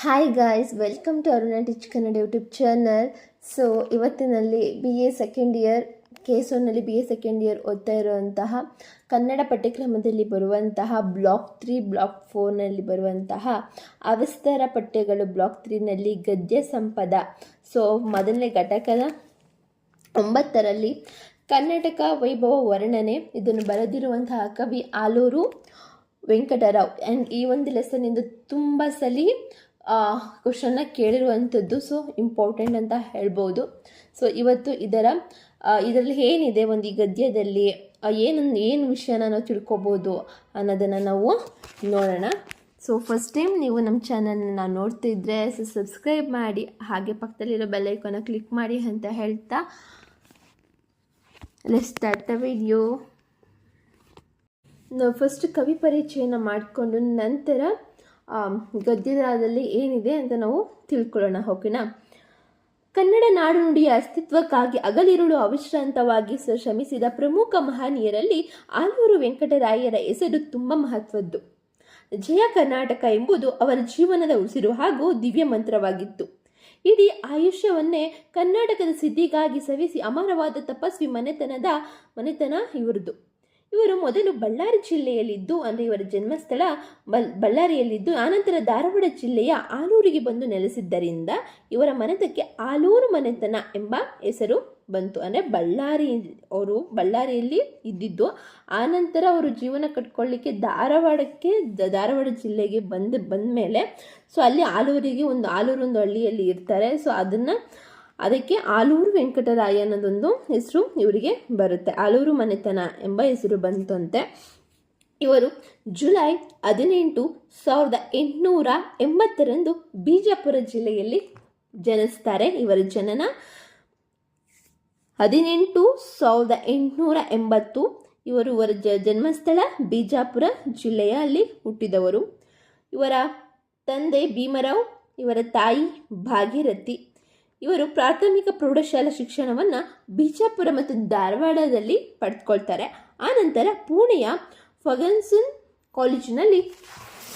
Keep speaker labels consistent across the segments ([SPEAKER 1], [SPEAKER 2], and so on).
[SPEAKER 1] Hi guys welcome to Aruna teach Kannada YouTube channel so ಇವತ್ತಿನಲ್ಲಿ B A second year ಕೆ ಸೋನಲ್ಲಿ B A second year ಓದ್ತಾ ಇರುವಂತಹ ಕನ್ನಡ ಪಠ್ಯಕ್ರಮದಲ್ಲಿ ಬರುವಂತಹ ಬ್ಲಾಕ್ ತ್ರೀ ಬ್ಲಾಕ್ ಫೋರ್ನಲ್ಲಿ ಬರುವಂತಹ ಅವಸ್ತರ ಪಠ್ಯಗಳು ಬ್ಲಾಕ್ ತ್ರೀನಲ್ಲಿ ಗದ್ಯ ಸಂಪದ. ಸೊ ಮೊದಲನೇ ಘಟಕದ ಒಂಬತ್ತರಲ್ಲಿ ಕರ್ನಾಟಕ ವೈಭವ ವರ್ಣನೆ, ಇದನ್ನು ಬರೆದಿರುವಂತಹ ಕವಿ ಆಲೂರು ವೆಂಕಟರಾವ್. ಆ್ಯಂಡ್ ಈ ಒಂದು ಲೆಸನ್ನಿಂದ ತುಂಬ ಸಲ ಕ್ವಶನ್ನ ಕೇಳಿರುವಂಥದ್ದು ಸೊ ಇಂಪಾರ್ಟೆಂಟ್ ಅಂತ ಹೇಳ್ಬೋದು. ಸೊ ಇವತ್ತು ಇದರ ಇದರಲ್ಲಿ ಏನಿದೆ? ಒಂದು ಈ ಗದ್ಯದಲ್ಲಿ ಏನು ಏನು ವಿಷಯನ ನಾವು ತಿಳ್ಕೊಬೋದು ಅನ್ನೋದನ್ನು ನಾವು ನೋಡೋಣ. ಸೊ ಫಸ್ಟ್ ಟೈಮ್ ನೀವು ನಮ್ಮ ಚಾನಲ್ನ ನೋಡ್ತಿದ್ರೆ ಸೊ ಸಬ್ಸ್ಕ್ರೈಬ್ ಮಾಡಿ, ಹಾಗೆ ಪಕ್ಕದಲ್ಲಿರೋ ಬೆಲ್ಲೈಕನ್ನ ಕ್ಲಿಕ್ ಮಾಡಿ ಅಂತ ಹೇಳ್ತಾ ಲೆಸ್ಟ್ ದ ವಿಡಿಯೋ ನಾವು ಫಸ್ಟ್ ಕವಿ ಪರಿಚಯನ ಮಾಡಿಕೊಂಡು ನಂತರ ಗದ್ಯದಲ್ಲಿ ಏನಿದೆ ಅಂತ ನಾವು ತಿಳ್ಕೊಳ್ಳೋಣ, ಓಕೆನಾ? ಕನ್ನಡ ನಾಡು ನುಡಿಯ ಅಸ್ತಿತ್ವಕ್ಕಾಗಿ ಅಗಲಿರುಳು ಅವಿಶ್ರಾಂತವಾಗಿ ಶ್ರಮಿಸಿದ ಪ್ರಮುಖ ಮಹನೀಯರಲ್ಲಿ ಆಲೂರು ವೆಂಕಟರಾಯರ ಹೆಸರು ತುಂಬ ಮಹತ್ವದ್ದು. ಜಯ ಕರ್ನಾಟಕ ಎಂಬುದು ಅವರ ಜೀವನದ ಉಸಿರು ಹಾಗೂ ದಿವ್ಯ ಮಂತ್ರವಾಗಿತ್ತು. ಇಡೀ ಆಯುಷ್ಯವನ್ನೇ ಕರ್ನಾಟಕದ ಸಿದ್ಧಿಗಾಗಿ ಸವಿಸಿ ಅಮರವಾದ ತಪಸ್ವಿ ಮನೆತನದ ಮನೆತನ ಇವರದು ಇವರು ಮೊದಲು ಬಳ್ಳಾರಿ ಜಿಲ್ಲೆಯಲ್ಲಿದ್ದು, ಅಂದರೆ ಇವರ ಜನ್ಮಸ್ಥಳ ಬಲ್, ಬಳ್ಳಾರಿಯಲ್ಲಿದ್ದು, ಆನಂತರ ಧಾರವಾಡ ಜಿಲ್ಲೆಯ ಆಲೂರಿಗೆ ಬಂದು ನೆಲೆಸಿದ್ದರಿಂದ ಇವರ ಮನೆತಕ್ಕೆ ಆಲೂರು ಮನೆತನ ಎಂಬ ಹೆಸರು ಬಂತು. ಅಂದರೆ ಬಳ್ಳಾರಿ, ಅವರು ಬಳ್ಳಾರಿಯಲ್ಲಿ ಇದ್ದಿದ್ದು, ಆನಂತರ ಅವರು ಜೀವನ ಕಟ್ಕೊಳ್ಳಿಕ್ಕೆ ಧಾರವಾಡಕ್ಕೆ ಧಾರವಾಡ ಜಿಲ್ಲೆಗೆ ಬಂದು ಬಂದ ಮೇಲೆ ಸೊ ಅಲ್ಲಿ ಆಲೂರಿಗೆ ಒಂದು, ಆಲೂರು ಒಂದು ಹಳ್ಳಿಯಲ್ಲಿ ಇರ್ತಾರೆ. ಸೊ ಅದನ್ನು ಅದಕ್ಕೆ ಆಲೂರು ವೆಂಕಟರಾಯ ಅನ್ನೋದೊಂದು ಹೆಸರು ಇವರಿಗೆ ಬರುತ್ತೆ. ಆಲೂರು ಮನೆತನ ಎಂಬ ಹೆಸರು ಬಂತಂತೆ. ಇವರು ಜುಲೈ ಹದಿನೆಂಟು ಸಾವಿರದ ಎಂಟುನೂರ ಎಂಬತ್ತರಂದು ಬಿಜಾಪುರ ಜಿಲ್ಲೆಯಲ್ಲಿ ಜನಿಸ್ತಾರೆ. ಇವರ ಜನನ ಹದಿನೆಂಟು ಸಾವಿರದ ಎಂಟುನೂರ ಎಂಬತ್ತು. ಇವರು ಇವರ ಜ ಜನ್ಮಸ್ಥಳ ಬಿಜಾಪುರ ಜಿಲ್ಲೆಯಲ್ಲಿ ಹುಟ್ಟಿದವರು. ಇವರ ತಂದೆ ಭೀಮರಾವ್, ಇವರ ತಾಯಿ ಭಾಗೀರಥಿ ಇವರು ಪ್ರಾಥಮಿಕ ಪ್ರೌಢಶಾಲಾ ಶಿಕ್ಷಣವನ್ನು ಬಿಜಾಪುರ ಮತ್ತು ಧಾರವಾಡದಲ್ಲಿ ಪಡೆದುಕೊಳ್ತಾರೆ. ಆನಂತರ ಪುಣೆಯ ಫಗನ್ಸನ್ ಕಾಲೇಜಿನಲ್ಲಿ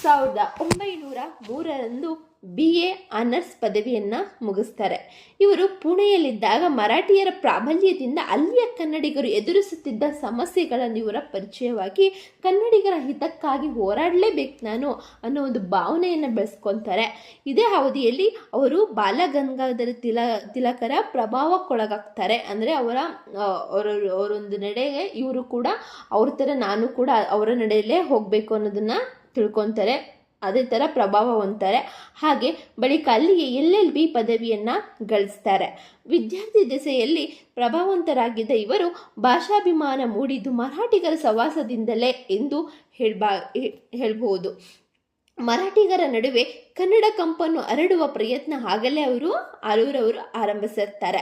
[SPEAKER 1] ಸಾವಿರದ ಒಂಬೈನೂರ ಮೂರರಂದು ಬಿ ಎ ಆನರ್ಸ್ ಪದವಿಯನ್ನು ಮುಗಿಸ್ತಾರೆ. ಇವರು ಪುಣೆಯಲ್ಲಿದ್ದಾಗ ಮರಾಠಿಯರ ಪ್ರಾಬಲ್ಯದಿಂದ ಅಲ್ಲಿಯ ಕನ್ನಡಿಗರು ಎದುರಿಸುತ್ತಿದ್ದ ಸಮಸ್ಯೆಗಳನ್ನು ಇವರ ಪರಿಚಯವಾಗಿ ಕನ್ನಡಿಗರ ಹಿತಕ್ಕಾಗಿ ಹೋರಾಡಲೇಬೇಕು ನಾನು ಅನ್ನೋ ಒಂದು ಭಾವನೆಯನ್ನು ಬೆಳೆಸ್ಕೊತಾರೆ. ಇದೇ ಅವಧಿಯಲ್ಲಿ ಅವರು ಬಾಲಗಂಗಾಧರ ತಿಲ, ತಿಲಕರ ಪ್ರಭಾವಕ್ಕೊಳಗಾಗ್ತಾರೆ. ಅಂದರೆ ಅವರ ಅವರ, ಅವರೊಂದು ನಡೆಗೆ ಇವರು ಕೂಡ, ಅವ್ರ ಥರ ನಾನು ಕೂಡ ಅವರ ನಡೆಯಲ್ಲೇ ಹೋಗಬೇಕು ಅನ್ನೋದನ್ನು ತಿಳ್ಕೊತಾರೆ, ಅದೇ ಥರ ಪ್ರಭಾವ ಹೊಂದ್ತಾರೆ. ಹಾಗೆ ಬಳಿಕ ಅಲ್ಲಿಗೆ ಎಲ್ ಎಲ್ ಬಿ ಪದವಿಯನ್ನು ಗಳಿಸ್ತಾರೆ. ವಿದ್ಯಾರ್ಥಿ ದೆಸೆಯಲ್ಲಿ ಪ್ರಭಾವಂತರಾಗಿದ್ದ ಇವರು ಭಾಷಾಭಿಮಾನ ಮೂಡಿದ್ದು ಮರಾಠಿಗರ ಸವಾಸದಿಂದಲೇ ಎಂದು ಹೇಳ್ಬಾ ಹೇಳ್ಬೋದು ಮರಾಠಿಗರ ನಡುವೆ ಕನ್ನಡ ಕಂಪನ್ನು ಹರಡುವ ಪ್ರಯತ್ನ ಆಗಲೇ ಅವರು ಆಲೂರವರು ಆರಂಭಿಸಿರ್ತಾರೆ.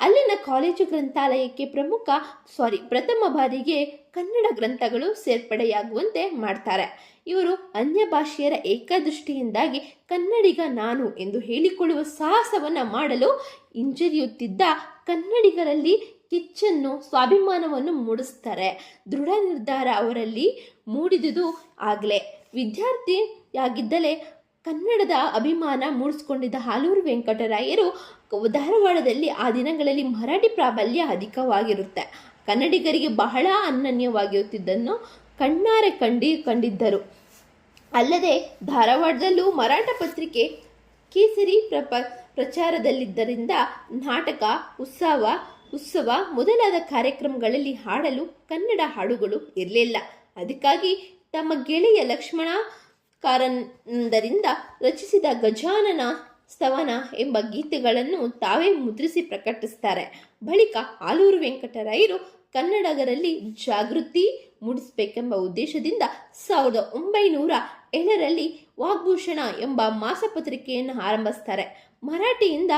[SPEAKER 1] ಅಲ್ಲಿನ ಕಾಲೇಜು ಗ್ರಂಥಾಲಯಕ್ಕೆ ಪ್ರಮುಖ, ಸಾರಿ, ಪ್ರಥಮ ಬಾರಿಗೆ ಕನ್ನಡ ಗ್ರಂಥಗಳು ಸೇರ್ಪಡೆಯಾಗುವಂತೆ ಮಾಡ್ತಾರೆ. ಇವರು ಅನ್ಯ ಭಾಷೆಯರ ಏಕದೃಷ್ಟಿಯಿಂದಾಗಿ ಕನ್ನಡಿಗ ನಾನು ಎಂದು ಹೇಳಿಕೊಳ್ಳುವ ಸಾಹಸವನ್ನು ಮಾಡಲು ಹಿಂಜರಿಯುತ್ತಿದ್ದ ಕನ್ನಡಿಗರಲ್ಲಿ ಕಿಚ್ಚನ್ನು, ಸ್ವಾಭಿಮಾನವನ್ನು ಮೂಡಿಸ್ತಾರೆ. ದೃಢ ನಿರ್ಧಾರ ಅವರಲ್ಲಿ ಮೂಡಿದುದು ಆಗಲೇ. ವಿದ್ಯಾರ್ಥಿಯಾಗಿದ್ದಲೇ ಕನ್ನಡದ ಅಭಿಮಾನ ಮೂಡಿಸ್ಕೊಂಡಿದ್ದ ಹಾಲೂರು ವೆಂಕಟರಾಯರು ಧಾರವಾಡದಲ್ಲಿ ಆ ದಿನಗಳಲ್ಲಿ ಮರಾಠಿ ಪ್ರಾಬಲ್ಯ ಅಧಿಕವಾಗಿರುತ್ತೆ. ಕನ್ನಡಿಗರಿಗೆ ಬಹಳ ಅನನ್ಯವಾಗಿರುತ್ತಿದ್ದನ್ನು ಕಣ್ಣಾರೆ ಕಂಡಿ ಕಂಡಿದ್ದರು. ಅಲ್ಲದೆ ಧಾರವಾಡದಲ್ಲೂ ಮರಾಠ ಪತ್ರಿಕೆ ಕೇಸರಿ ಪ್ರಪ, ಪ್ರಚಾರದಲ್ಲಿದ್ದರಿಂದ ನಾಟಕ, ಉತ್ಸವ ಉತ್ಸವ ಮೊದಲಾದ ಕಾರ್ಯಕ್ರಮಗಳಲ್ಲಿ ಹಾಡಲು ಕನ್ನಡ ಹಾಡುಗಳು ಇರಲಿಲ್ಲ. ಅದಕ್ಕಾಗಿ ತಮ್ಮ ಗೆಳೆಯ ಲಕ್ಷ್ಮಣ ಕಾರಂದರಿಂದ ರಚಿಸಿದ ಗಜಾನನ ಸ್ತವನ ಎಂಬ ಗೀತೆಗಳನ್ನು ತಾವೇ ಮುದ್ರಿಸಿ ಪ್ರಕಟಿಸ್ತಾರೆ. ಬಳಿಕ ಆಲೂರು ವೆಂಕಟರಾಯರು ಕನ್ನಡಗರಲ್ಲಿ ಜಾಗೃತಿ ಮೂಡಿಸಬೇಕೆಂಬ ಉದ್ದೇಶದಿಂದ ಸಾವಿರದ ಒಂಬೈನೂರ ಏಳರಲ್ಲಿ ವಾಗ್ಭೂಷಣ ಎಂಬ ಮಾಸಪತ್ರಿಕೆಯನ್ನು ಆರಂಭಿಸ್ತಾರೆ. ಮರಾಠಿಯಿಂದ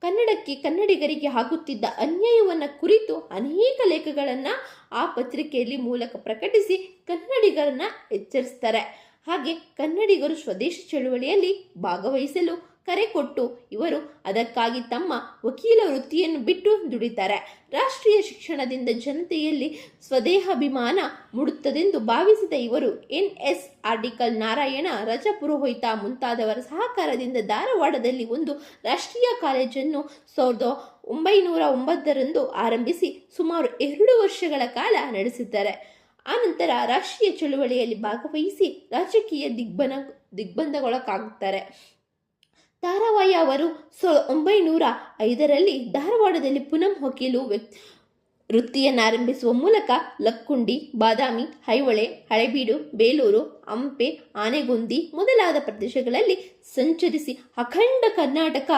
[SPEAKER 1] ಕನ್ನಡಕ್ಕೆ ಕನ್ನಡಿಗರಿಗೆ ಆಗುತ್ತಿದ್ದ ಅನ್ಯಾಯವನ್ನು ಕುರಿತು ಅನೇಕ ಲೇಖಗಳನ್ನು ಆ ಪತ್ರಿಕೆಯಲ್ಲಿ ಮೂಲಕ ಪ್ರಕಟಿಸಿ ಕನ್ನಡಿಗರನ್ನು ಎಚ್ಚರಿಸ್ತಾರೆ. ಹಾಗೆ ಕನ್ನಡಿಗರು ಸ್ವದೇಶಿ ಚಳುವಳಿಯಲ್ಲಿ ಭಾಗವಹಿಸಲು ಕರೆ ಕೊಟ್ಟು ಇವರು ಅದಕ್ಕಾಗಿ ತಮ್ಮ ವಕೀಲ ವೃತ್ತಿಯನ್ನು ಬಿಟ್ಟು ದುಡಿತಾರೆ. ರಾಷ್ಟ್ರೀಯ ಶಿಕ್ಷಣದಿಂದ ಜನತೆಯಲ್ಲಿ ಸ್ವದೇಹಾಭಿಮಾನ ಮೂಡುತ್ತದೆಂದು ಭಾವಿಸಿದ ಇವರು ಎನ್ ಎಸ್ ಆರ್ಟಿಕಲ್ ನಾರಾಯಣ, ರಜ ಪುರೋಹಿತ ಮುಂತಾದವರ ಸಹಕಾರದಿಂದ ಧಾರವಾಡದಲ್ಲಿ ಒಂದು ರಾಷ್ಟ್ರೀಯ ಕಾಲೇಜನ್ನು ಸಾವಿರದ ಒಂಬೈನೂರ ಒಂಬತ್ತರಂದು ಆರಂಭಿಸಿ ಸುಮಾರು ಎರಡು ವರ್ಷಗಳ ಕಾಲ ನಡೆಸಿದ್ದಾರೆ. ಆನಂತರ ರಾಷ್ಟ್ರೀಯ ಚಳುವಳಿಯಲ್ಲಿ ಭಾಗವಹಿಸಿ ರಾಜಕೀಯ ದಿಗ್ಬನ ದಿಗ್ಬಂಧಗೊಳಕ್ಕಾಗುತ್ತಾರೆ ತಾರಾವಾಯಿ ಅವರು ಸಾವಿರದ ಒಂಬೈನೂರ ಐದರಲ್ಲಿ ಧಾರವಾಡದಲ್ಲಿ ಪುನಃ ವಕೀಲು ವ್ಯಕ್ ವೃತ್ತಿಯನ್ನಾರಂಭಿಸುವ ಮೂಲಕ ಲಕ್ಕುಂಡಿ, ಬಾದಾಮಿ ಐಹೊಳೆ ಹಳೆಬೀಡು, ಬೇಲೂರು, ಹಂಪೆ, ಆನೆಗುಂದಿ ಮೊದಲಾದ ಪ್ರದೇಶಗಳಲ್ಲಿ ಸಂಚರಿಸಿ ಅಖಂಡ ಕರ್ನಾಟಕ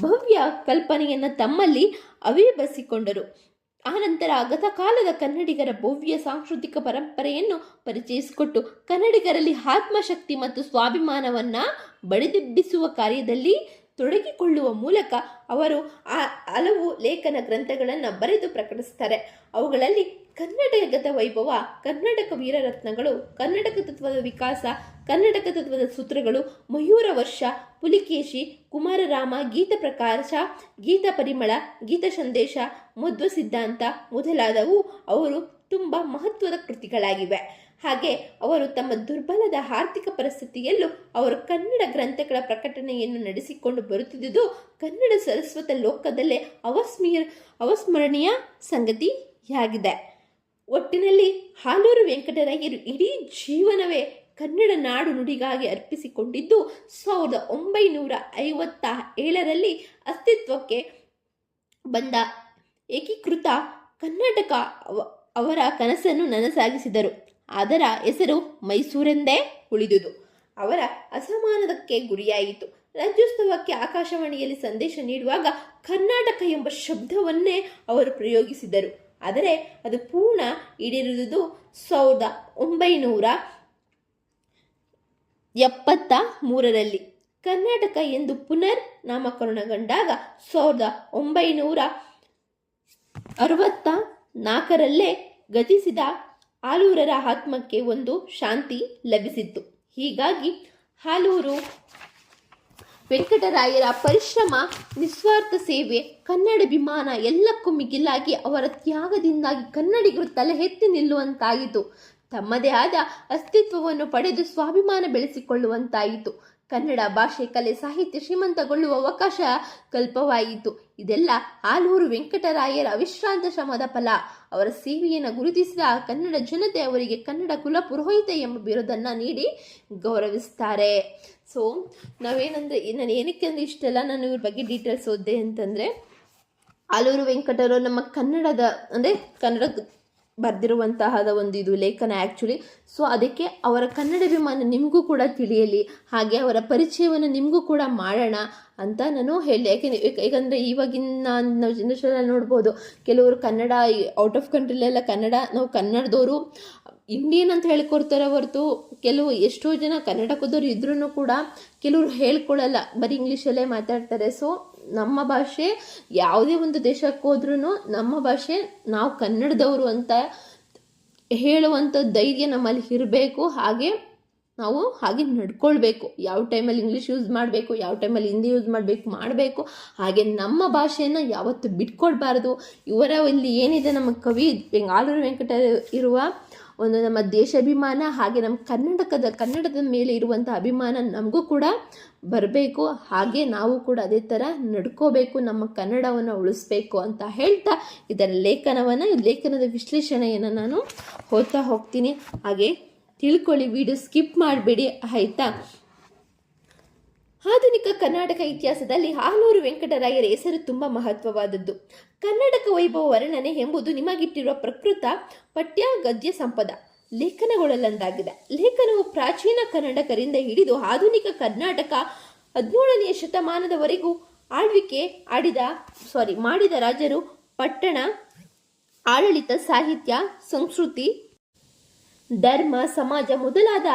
[SPEAKER 1] ಭವ್ಯ ಕಲ್ಪನೆಯನ್ನು ತಮ್ಮಲ್ಲಿ ಅವಿರ್ಭವಿಸಿಕೊಂಡರು ಆನಂತರ ಗತಕಾಲದ ಕನ್ನಡಿಗರ ಭವ್ಯ ಸಾಂಸ್ಕೃತಿಕ ಪರಂಪರೆಯನ್ನು ಪರಿಚಯಿಸಿಕೊಟ್ಟು ಕನ್ನಡಿಗರಲ್ಲಿ ಆತ್ಮಶಕ್ತಿ ಮತ್ತು ಸ್ವಾಭಿಮಾನವನ್ನು ಬಡಿದೆಬ್ಬಿಸುವ ಕಾರ್ಯದಲ್ಲಿ ತೊಡಗಿಕೊಳ್ಳುವ ಮೂಲಕ ಅವರು ಆ ಹಲವು ಲೇಖನ ಗ್ರಂಥಗಳನ್ನು ಬರೆದು ಪ್ರಕಟಿಸ್ತಾರೆ. ಅವುಗಳಲ್ಲಿ ಕನ್ನಡಗತ ವೈಭವ, ಕನ್ನಡಕ ವೀರರತ್ನಗಳು, ಕನ್ನಡಕ ತತ್ವದ ವಿಕಾಸ, ಕನ್ನಡಕ ತತ್ವದ ಸೂತ್ರಗಳು, ಮಯೂರ ವರ್ಷ, ಪುಲಿಕೇಶಿ ಕುಮಾರರಾಮ ಗೀತ ಪ್ರಕಾಶ, ಗೀತ ಪರಿಮಳ, ಗೀತ ಸಂದೇಶ, ಮಧ್ವ ಸಿದ್ಧಾಂತ ಮೊದಲಾದವು ಅವರು ತುಂಬ ಮಹತ್ವದ ಕೃತಿಗಳಾಗಿವೆ. ಹಾಗೆ ಅವರು ತಮ್ಮ ದುರ್ಬಲದ ಆರ್ಥಿಕ ಪರಿಸ್ಥಿತಿಯಲ್ಲೂ ಅವರು ಕನ್ನಡ ಗ್ರಂಥಗಳ ಪ್ರಕಟಣೆಯನ್ನು ನಡೆಸಿಕೊಂಡು ಬರುತ್ತಿದ್ದುದು ಕನ್ನಡ ಸರಸ್ವತ ಲೋಕದಲ್ಲೇ ಅವಸ್ಮೀಯ ಅವಸ್ಮರಣೀಯ ಸಂಗತಿಯಾಗಿದೆ. ಒಟ್ಟಿನಲ್ಲಿ ಹಾಲೂರು ವೆಂಕಟರಯ್ಯರು ಇಡೀ ಜೀವನವೇ ಕನ್ನಡ ನಾಡು ನುಡಿಗಾಗಿ ಅರ್ಪಿಸಿಕೊಂಡಿದ್ದು ಸಾವಿರದ ಒಂಬೈನೂರ ಐವತ್ತ ಏಳರಲ್ಲಿ ಅಸ್ತಿತ್ವಕ್ಕೆ ಬಂದ ಏಕೀಕೃತ ಕರ್ನಾಟಕ ಅವರ ಕನಸನ್ನು ನನಸಾಗಿಸಿದರು. ಅದರ ಹೆಸರು ಮೈಸೂರೆಂದೇ ಉಳಿದುದು. ಅವರ ಅಸಮಾನದಕ್ಕೆ ಗುರಿಯಾಯಿತು. ರಾಜ್ಯೋತ್ಸವಕ್ಕೆ ಆಕಾಶವಾಣಿಯಲ್ಲಿ ಸಂದೇಶ ನೀಡುವಾಗ ಕರ್ನಾಟಕ ಎಂಬ ಶಬ್ದವನ್ನೇ ಅವರು ಪ್ರಯೋಗಿಸಿದರು. ಆದರೆ ಅದು ಪೂರ್ಣ ಈಡೇರಿರುವುದು ಸಾವಿರದ ಒಂಬೈನೂರ ಎಪ್ಪತ್ತ ಮೂರರಲ್ಲಿ. ಕರ್ನಾಟಕ ಎಂದು ಪುನರ್ ನಾಮಕರಣಗೊಂಡಾಗ ಸಾವಿರದ ಒಂಬೈನೂರ ಅರವತ್ತ ನಾಲ್ಕರಲ್ಲೇ ಗತಿಸಿದ ಆಲೂರರ ಆತ್ಮಕ್ಕೆ ಒಂದು ಶಾಂತಿ ಲಭಿಸಿತ್ತು. ಹೀಗಾಗಿ ಹಾಲೂರು ವೆಂಕಟರಾಯರ ಪರಿಶ್ರಮ, ನಿಸ್ವಾರ್ಥ ಸೇವೆ ಕನ್ನಡಾಭಿಮಾನ ಎಲ್ಲಕ್ಕೂ ಮಿಗಿಲಾಗಿ ಅವರ ತ್ಯಾಗದಿಂದಾಗಿ ಕನ್ನಡಿಗರು ತಲೆ ಎತ್ತಿ ನಿಲ್ಲುವಂತಾಯಿತು. ತಮ್ಮದೇ ಆದ ಅಸ್ತಿತ್ವವನ್ನು ಪಡೆದು ಸ್ವಾಭಿಮಾನ ಬೆಳೆಸಿಕೊಳ್ಳುವಂತಾಯಿತು. ಕನ್ನಡ ಭಾಷೆ, ಕಲೆ, ಸಾಹಿತ್ಯ ಶ್ರೀಮಂತಗೊಳ್ಳುವ ಅವಕಾಶ ಕಲ್ಪವಾಯಿತು. ಇದೆಲ್ಲ ಆಲೂರು ವೆಂಕಟರಾಯರ ಅವಿಶ್ರಾಂತ ಶ್ರಮದ ಫಲ. ಅವರ ಸೇವೆಯನ್ನು ಗುರುತಿಸಿದ ಕನ್ನಡ ಜನತೆ ಅವರಿಗೆ ಕನ್ನಡ ಕುಲ ಪುರೋಹಿತ ಎಂಬ ಬಿರುದನ್ನು ನೀಡಿ ಗೌರವಿಸ್ತಾರೆ ಸೊ ನಾವೇನಂದರೆ ನಾನು ಏನಕ್ಕೆ ಅಂದರೆ ಇಷ್ಟೆಲ್ಲ ನಾನು ಇವ್ರ ಬಗ್ಗೆ ಡೀಟೇಲ್ಸ್ ಓದಿದೆ ಅಂತಂದರೆ ಆಲೂರು ವೆಂಕಟರು ನಮ್ಮ ಕನ್ನಡದ, ಅಂದರೆ ಕನ್ನಡ ಬರೆದಿರುವಂತಹದ ಒಂದು ಇದು ಲೇಖನ ಆ್ಯಕ್ಚುಲಿ ಸೊ ಅದಕ್ಕೆ ಅವರ ಕನ್ನಡ ಅಭಿಮಾನ ನಿಮಗೂ ಕೂಡ ತಿಳಿಯಲಿ, ಹಾಗೆ ಅವರ ಪರಿಚಯವನ್ನು ನಿಮಗೂ ಕೂಡ ಮಾಡೋಣ ಅಂತ ನಾನು ಹೇಳಿ ಯಾಕೆಂದರೆ ಏಕೆಂದರೆ ಇವಾಗಿನ ನಾವು ಜನರೇಷನಲ್ಲಿ ನೋಡ್ಬೋದು, ಕೆಲವರು ಕನ್ನಡ, ಔಟ್ ಆಫ್ ಕಂಟ್ರಿಲೆಲ್ಲ ಕನ್ನಡ, ನಾವು ಕನ್ನಡದವರು ಇಂಡಿಯನ್ ಅಂತ ಹೇಳ್ಕೊಡ್ತಾರೆ ಹೊರತು ಕೆಲವು ಎಷ್ಟೋ ಜನ ಕನ್ನಡಕದವ್ರು ಇದ್ರೂ ಕೂಡ ಕೆಲವರು ಹೇಳ್ಕೊಳ್ಳಲ್ಲ ಬರೀ ಇಂಗ್ಲೀಷಲ್ಲೇ ಮಾತಾಡ್ತಾರೆ. ಸೊ ನಮ್ಮ ಭಾಷೆ ಯಾವುದೇ ಒಂದು ದೇಶಕ್ಕೆ ಹೋದ್ರೂ ನಮ್ಮ ಭಾಷೆ ನಾವು ಕನ್ನಡದವರು ಅಂತ ಹೇಳುವಂಥ ಧೈರ್ಯ ನಮ್ಮಲ್ಲಿ ಇರಬೇಕು. ಹಾಗೆ ನಾವು ಹಾಗೆ ನಡ್ಕೊಳ್ಬೇಕು. ಯಾವ ಟೈಮಲ್ಲಿ ಇಂಗ್ಲೀಷ್ ಯೂಸ್ ಮಾಡಬೇಕು, ಯಾವ ಟೈಮಲ್ಲಿ ಹಿಂದಿ ಯೂಸ್ ಮಾಡಬೇಕು ಮಾಡಬೇಕು. ಹಾಗೆ ನಮ್ಮ ಭಾಷೆಯನ್ನು ಯಾವತ್ತೂ ಬಿಟ್ಕೊಡ್ಬಾರ್ದು. ಇವರ ಇಲ್ಲಿ ಏನಿದೆ ನಮ್ಮ ಕವಿ ಬೆಂಗಾಲೂರು ವೆಂಕಟ ಇರುವ ಒಂದು ನಮ್ಮ ದೇಶಾಭಿಮಾನ ಹಾಗೆ ನಮ್ಮ ಕನ್ನಡಕದ ಕನ್ನಡದ ಮೇಲೆ ಇರುವಂಥ ಅಭಿಮಾನ ನಮಗೂ ಕೂಡ ಬರಬೇಕು. ಹಾಗೆ ನಾವು ಕೂಡ ಅದೇ ಥರ ನಡ್ಕೋಬೇಕು, ನಮ್ಮ ಕನ್ನಡವನ್ನು ಉಳಿಸ್ಬೇಕು ಅಂತ ಹೇಳ್ತಾ ಇದರ ಲೇಖನವನ್ನು ಲೇಖನದ ವಿಶ್ಲೇಷಣೆಯನ್ನು ನಾನು ಓದ್ತಾ ಹೋಗ್ತೀನಿ. ಹಾಗೆ ತಿಳ್ಕೊಳ್ಳಿ, ವಿಡಿಯೋ ಸ್ಕಿಪ್ ಮಾಡಬೇಡಿ, ಆಯಿತಾ? ಆಧುನಿಕ ಕರ್ನಾಟಕ ಇತಿಹಾಸದಲ್ಲಿ ಹಾಲೂರು ವೆಂಕಟರಾಯರ ಹೆಸರು ತುಂಬ ಮಹತ್ವವಾದದ್ದು. ಕರ್ನಾಟಕ ವೈಭವ ವರ್ಣನೆ ಎಂಬುದು ನಿಮಗಿಟ್ಟಿರುವ ಪ್ರಕೃತ ಪಠ್ಯ ಗದ್ಯ ಸಂಪದ. ಲೇಖನಗಳಲ್ಲೊಂದಾಗಿದೆ. ಲೇಖನವು ಪ್ರಾಚೀನ ಕನ್ನಡಕರಿಂದ ಹಿಡಿದು ಆಧುನಿಕ ಕರ್ನಾಟಕ ಹದಿನೇಳನೆಯ ಶತಮಾನದವರೆಗೂ ಆಳ್ವಿಕೆ ಆಡಿದ ಸಾರಿ ಮಾಡಿದ ರಾಜರು ಪಟ್ಟಣ, ಆಡಳಿತ, ಸಾಹಿತ್ಯ, ಸಂಸ್ಕೃತಿ, ಧರ್ಮ, ಸಮಾಜ ಮೊದಲಾದ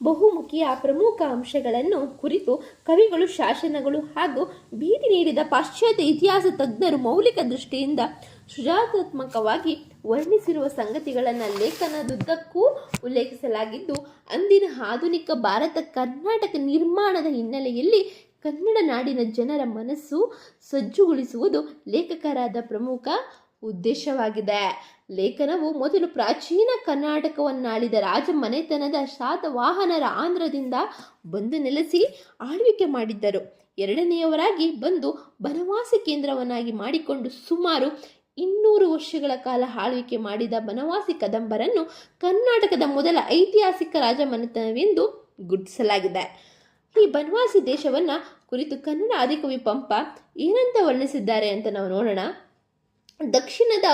[SPEAKER 1] ಬಹುಮುಖಿಯ ಪ್ರಮುಖ ಅಂಶಗಳನ್ನು ಕುರಿತು ಕವಿಗಳು, ಶಾಸನಗಳು ಹಾಗೂ ಭೀತಿ ನೀಡಿದ ಪಾಶ್ಚಾತ್ಯ ಇತಿಹಾಸ ತಜ್ಞರು ಮೌಲಿಕ ದೃಷ್ಟಿಯಿಂದ ಸೃಜಾತ್ಮಕವಾಗಿ ವರ್ಣಿಸಿರುವ ಸಂಗತಿಗಳನ್ನು ಲೇಖನದುದ್ದಕ್ಕೂ ಉಲ್ಲೇಖಿಸಲಾಗಿದ್ದು, ಅಂದಿನ ಆಧುನಿಕ ಭಾರತ ಕರ್ನಾಟಕ ನಿರ್ಮಾಣದ ಹಿನ್ನೆಲೆಯಲ್ಲಿ ಕನ್ನಡ ನಾಡಿನ ಜನರ ಮನಸ್ಸು ಸಜ್ಜುಗೊಳಿಸುವುದು ಲೇಖಕರಾದ ಪ್ರಮುಖ ಉದ್ದೇಶವಾಗಿದೆ. ಲೇಖನವು ಮೊದಲು ಪ್ರಾಚೀನ ಕರ್ನಾಟಕವನ್ನಾಳಿದ ರಾಜ ಮನೆತನದ ಶಾತವಾಹನರ ಆಂಧ್ರದಿಂದ ಬಂದು ನೆಲೆಸಿ ಆಳ್ವಿಕೆ ಮಾಡಿದ್ದರು. ಎರಡನೆಯವರಾಗಿ ಬಂದು ಬನವಾಸಿ ಕೇಂದ್ರವನ್ನಾಗಿ ಮಾಡಿಕೊಂಡು ಸುಮಾರು ಇನ್ನೂರು ವರ್ಷಗಳ ಕಾಲ ಆಳ್ವಿಕೆ ಮಾಡಿದ ಬನವಾಸಿ ಕದಂಬರನ್ನು ಕರ್ನಾಟಕದ ಮೊದಲ ಐತಿಹಾಸಿಕ ರಾಜಮನೆತನವೆಂದು ಗುರುತಿಸಲಾಗಿದೆ. ಈ ಬನವಾಸಿ ದೇಶವನ್ನ ಕುರಿತು ಕನ್ನಡ ಆದಿಕವಿ ಪಂಪ ಏನಂತ ವರ್ಣಿಸಿದ್ದಾರೆ ಅಂತ ನಾವು ನೋಡೋಣ. ದಕ್ಷಿಣದ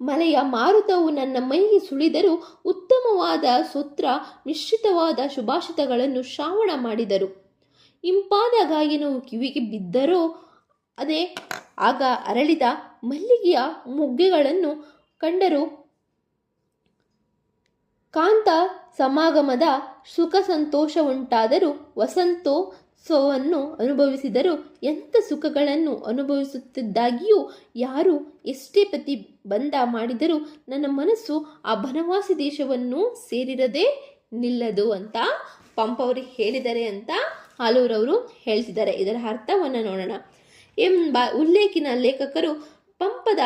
[SPEAKER 1] ಮಲೆಯ ಮಾರುತವು ನನ್ನ ಮೈಗೆ ಸುಳಿದರೂ ಉತ್ತಮವಾದ ಸೂತ್ರ, ಮಿಶ್ರಿತವಾದ ಶುಭಾಷಿತಗಳನ್ನು ಶ್ರಾವಣ ಮಾಡಿದರು. ಇಂಪಾದ ಗಾಯನವು ಕಿವಿಗೆ ಬಿದ್ದರೋ, ಅದೇ ಆಗ ಅರಳಿದ ಮಲ್ಲಿಗೆಯ ಮೊಗ್ಗೆಗಳನ್ನು ಕಂಡರು ಕಾಂತ ಸಮಾಗಮದ ಸುಖ ಸಂತೋಷ ಉಂಟಾದರೂ ವಸಂತೋತ್ಸವವನ್ನು ಅನುಭವಿಸಿದರೂ ಎಂಥ ಸುಖಗಳನ್ನು ಅನುಭವಿಸುತ್ತಿದ್ದಾಗಿಯೂ ಯಾರು ಎಷ್ಟೇ ಪ್ರತಿ ಬಂಧ ಮಾಡಿದರೂ ನನ್ನ ಮನಸ್ಸು ಆ ಬನವಾಸಿ ದೇಶವನ್ನು ಸೇರಿರದೆ ನಿಲ್ಲದು ಅಂತ ಪಂಪ್ ಅವರು ಹೇಳಿದ್ದಾರೆ ಅಂತ ಹಾಲೂರವರು ಹೇಳ್ತಿದ್ದಾರೆ. ಇದರ ಅರ್ಥವನ್ನು ನೋಡೋಣ. ಎಂಬ ಉಲ್ಲೇಖಿನ ಲೇಖಕರು ಪಂಪದ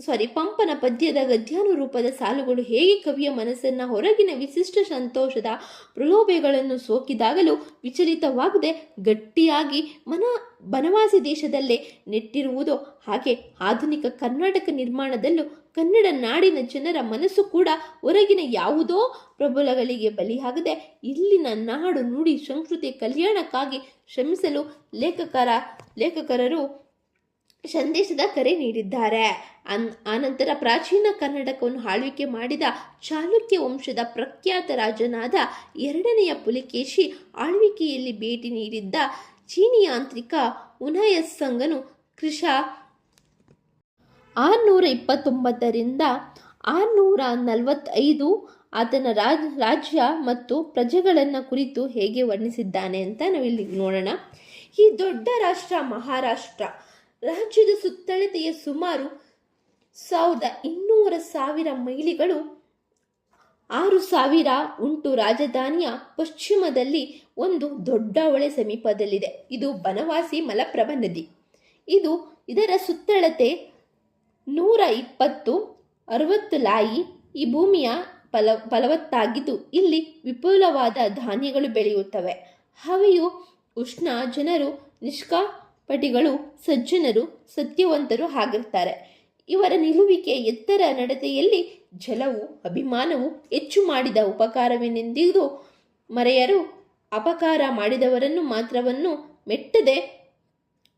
[SPEAKER 1] ಸಾರಿ ಪಂಪನ ಪದ್ಯದ ಗದ್ಯಾನುರೂಪದ ಸಾಲುಗಳು ಹೇಗೆ ಕವಿಯ ಮನಸ್ಸನ್ನ ಹೊರಗಿನ ವಿಶಿಷ್ಟ ಸಂತೋಷದ ಪ್ರಲೋಭೆಗಳನ್ನು ಸೋಕಿದಾಗಲೂ ವಿಚಲಿತವಾಗದೆ ಗಟ್ಟಿಯಾಗಿ ಮನ ಬನವಾಸಿ ದೇಶದಲ್ಲೇ ನೆಟ್ಟಿರುವುದೋ ಹಾಗೆ ಆಧುನಿಕ ಕರ್ನಾಟಕ ನಿರ್ಮಾಣದಲ್ಲೂ ಕನ್ನಡ ನಾಡಿನ ಜನರ ಮನಸ್ಸು ಕೂಡ ಹೊರಗಿನ ಯಾವುದೋ ಪ್ರಬಲಗಳಿಗೆ ಬಲಿಯಾಗದೆ ಇಲ್ಲಿನ ನಾಡು ನುಡಿ ಸಂಸ್ಕೃತಿ ಕಲ್ಯಾಣಕ್ಕಾಗಿ ಶ್ರಮಿಸಲು ಲೇಖಕರ ಲೇಖಕರರು ಸಂದೇಶದ ಕರೆ ನೀಡಿದ್ದಾರೆ. ಅನ್ ಆನಂತರ ಪ್ರಾಚೀನ ಕರ್ನಾಟಕವನ್ನು ಆಳ್ವಿಕೆ ಮಾಡಿದ ಚಾಲುಕ್ಯ ವಂಶದ ಪ್ರಖ್ಯಾತ ರಾಜನಾದ ಎರಡನೆಯ ಪುಲಿಕೇಶಿ ಆಳ್ವಿಕೆಯಲ್ಲಿ ಭೇಟಿ ನೀಡಿದ್ದ ಚೀನಿಯಾಂತ್ರಿಕ ಉನಯಸ್ಸಂಗನು ಕೃಷ. ಆರುನೂರ ಇಪ್ಪತ್ತೊಂಬತ್ತರಿಂದ ಆರುನೂರ ನಲವತ್ತೈದು ಆತನ ರಾಜ್, ರಾಜ್ಯ ಮತ್ತು ಪ್ರಜೆಗಳನ್ನು ಕುರಿತು ಹೇಗೆ ವರ್ಣಿಸಿದ್ದಾನೆ ಅಂತ ನಾವಿಲ್ಲಿ ನೋಡೋಣ. ಈ ದೊಡ್ಡ ರಾಷ್ಟ್ರ ಮಹಾರಾಷ್ಟ್ರ. ರಾಜ್ಯದ ಸುತ್ತಳತೆಯ ಸುಮಾರು ಸಾವಿರದ ಇನ್ನೂರ ಸಾವಿರ ಮೈಲಿಗಳು ಆರು ಸಾವಿರ ಉಂಟು ರಾಜಧಾನಿಯ ಪಶ್ಚಿಮದಲ್ಲಿ ಒಂದು ದೊಡ್ಡ ಹೊಳೆ ಸಮೀಪದಲ್ಲಿದೆ. ಇದು ಬನವಾಸಿ ಮಲಪ್ರಭ ನದಿ. ಇದು ಇದರ ಸುತ್ತಳತೆ ನೂರ ಇಪ್ಪತ್ತು, ಅರವತ್ತು ಲಾಯಿ ಈ ಭೂಮಿಯ ಫಲ ಫಲವತ್ತಾಗಿದ್ದು ಇಲ್ಲಿ ವಿಪುಲವಾದ ಧಾನ್ಯಗಳು ಬೆಳೆಯುತ್ತವೆ. ಹವೆಯು ಉಷ್ಣ, ಜನರು ನಿಷ್ಕಾಪಟಿಗಳು ಸಜ್ಜನರು ಸತ್ಯವಂತರು ಆಗಿರ್ತಾರೆ ಇವರ ನಿಲುವಿಕೆ ಎತ್ತರ ನಡತೆಯಲ್ಲಿ ಜಲವು ಅಭಿಮಾನವು ಹೆಚ್ಚು ಮಾಡಿದ ಉಪಕಾರವೆನೆಂದಿದ್ದು ಮರೆಯರು. ಅಪಕಾರ ಮಾಡಿದವರನ್ನು ಮಾತ್ರವನ್ನು ಮೆಟ್ಟದೆ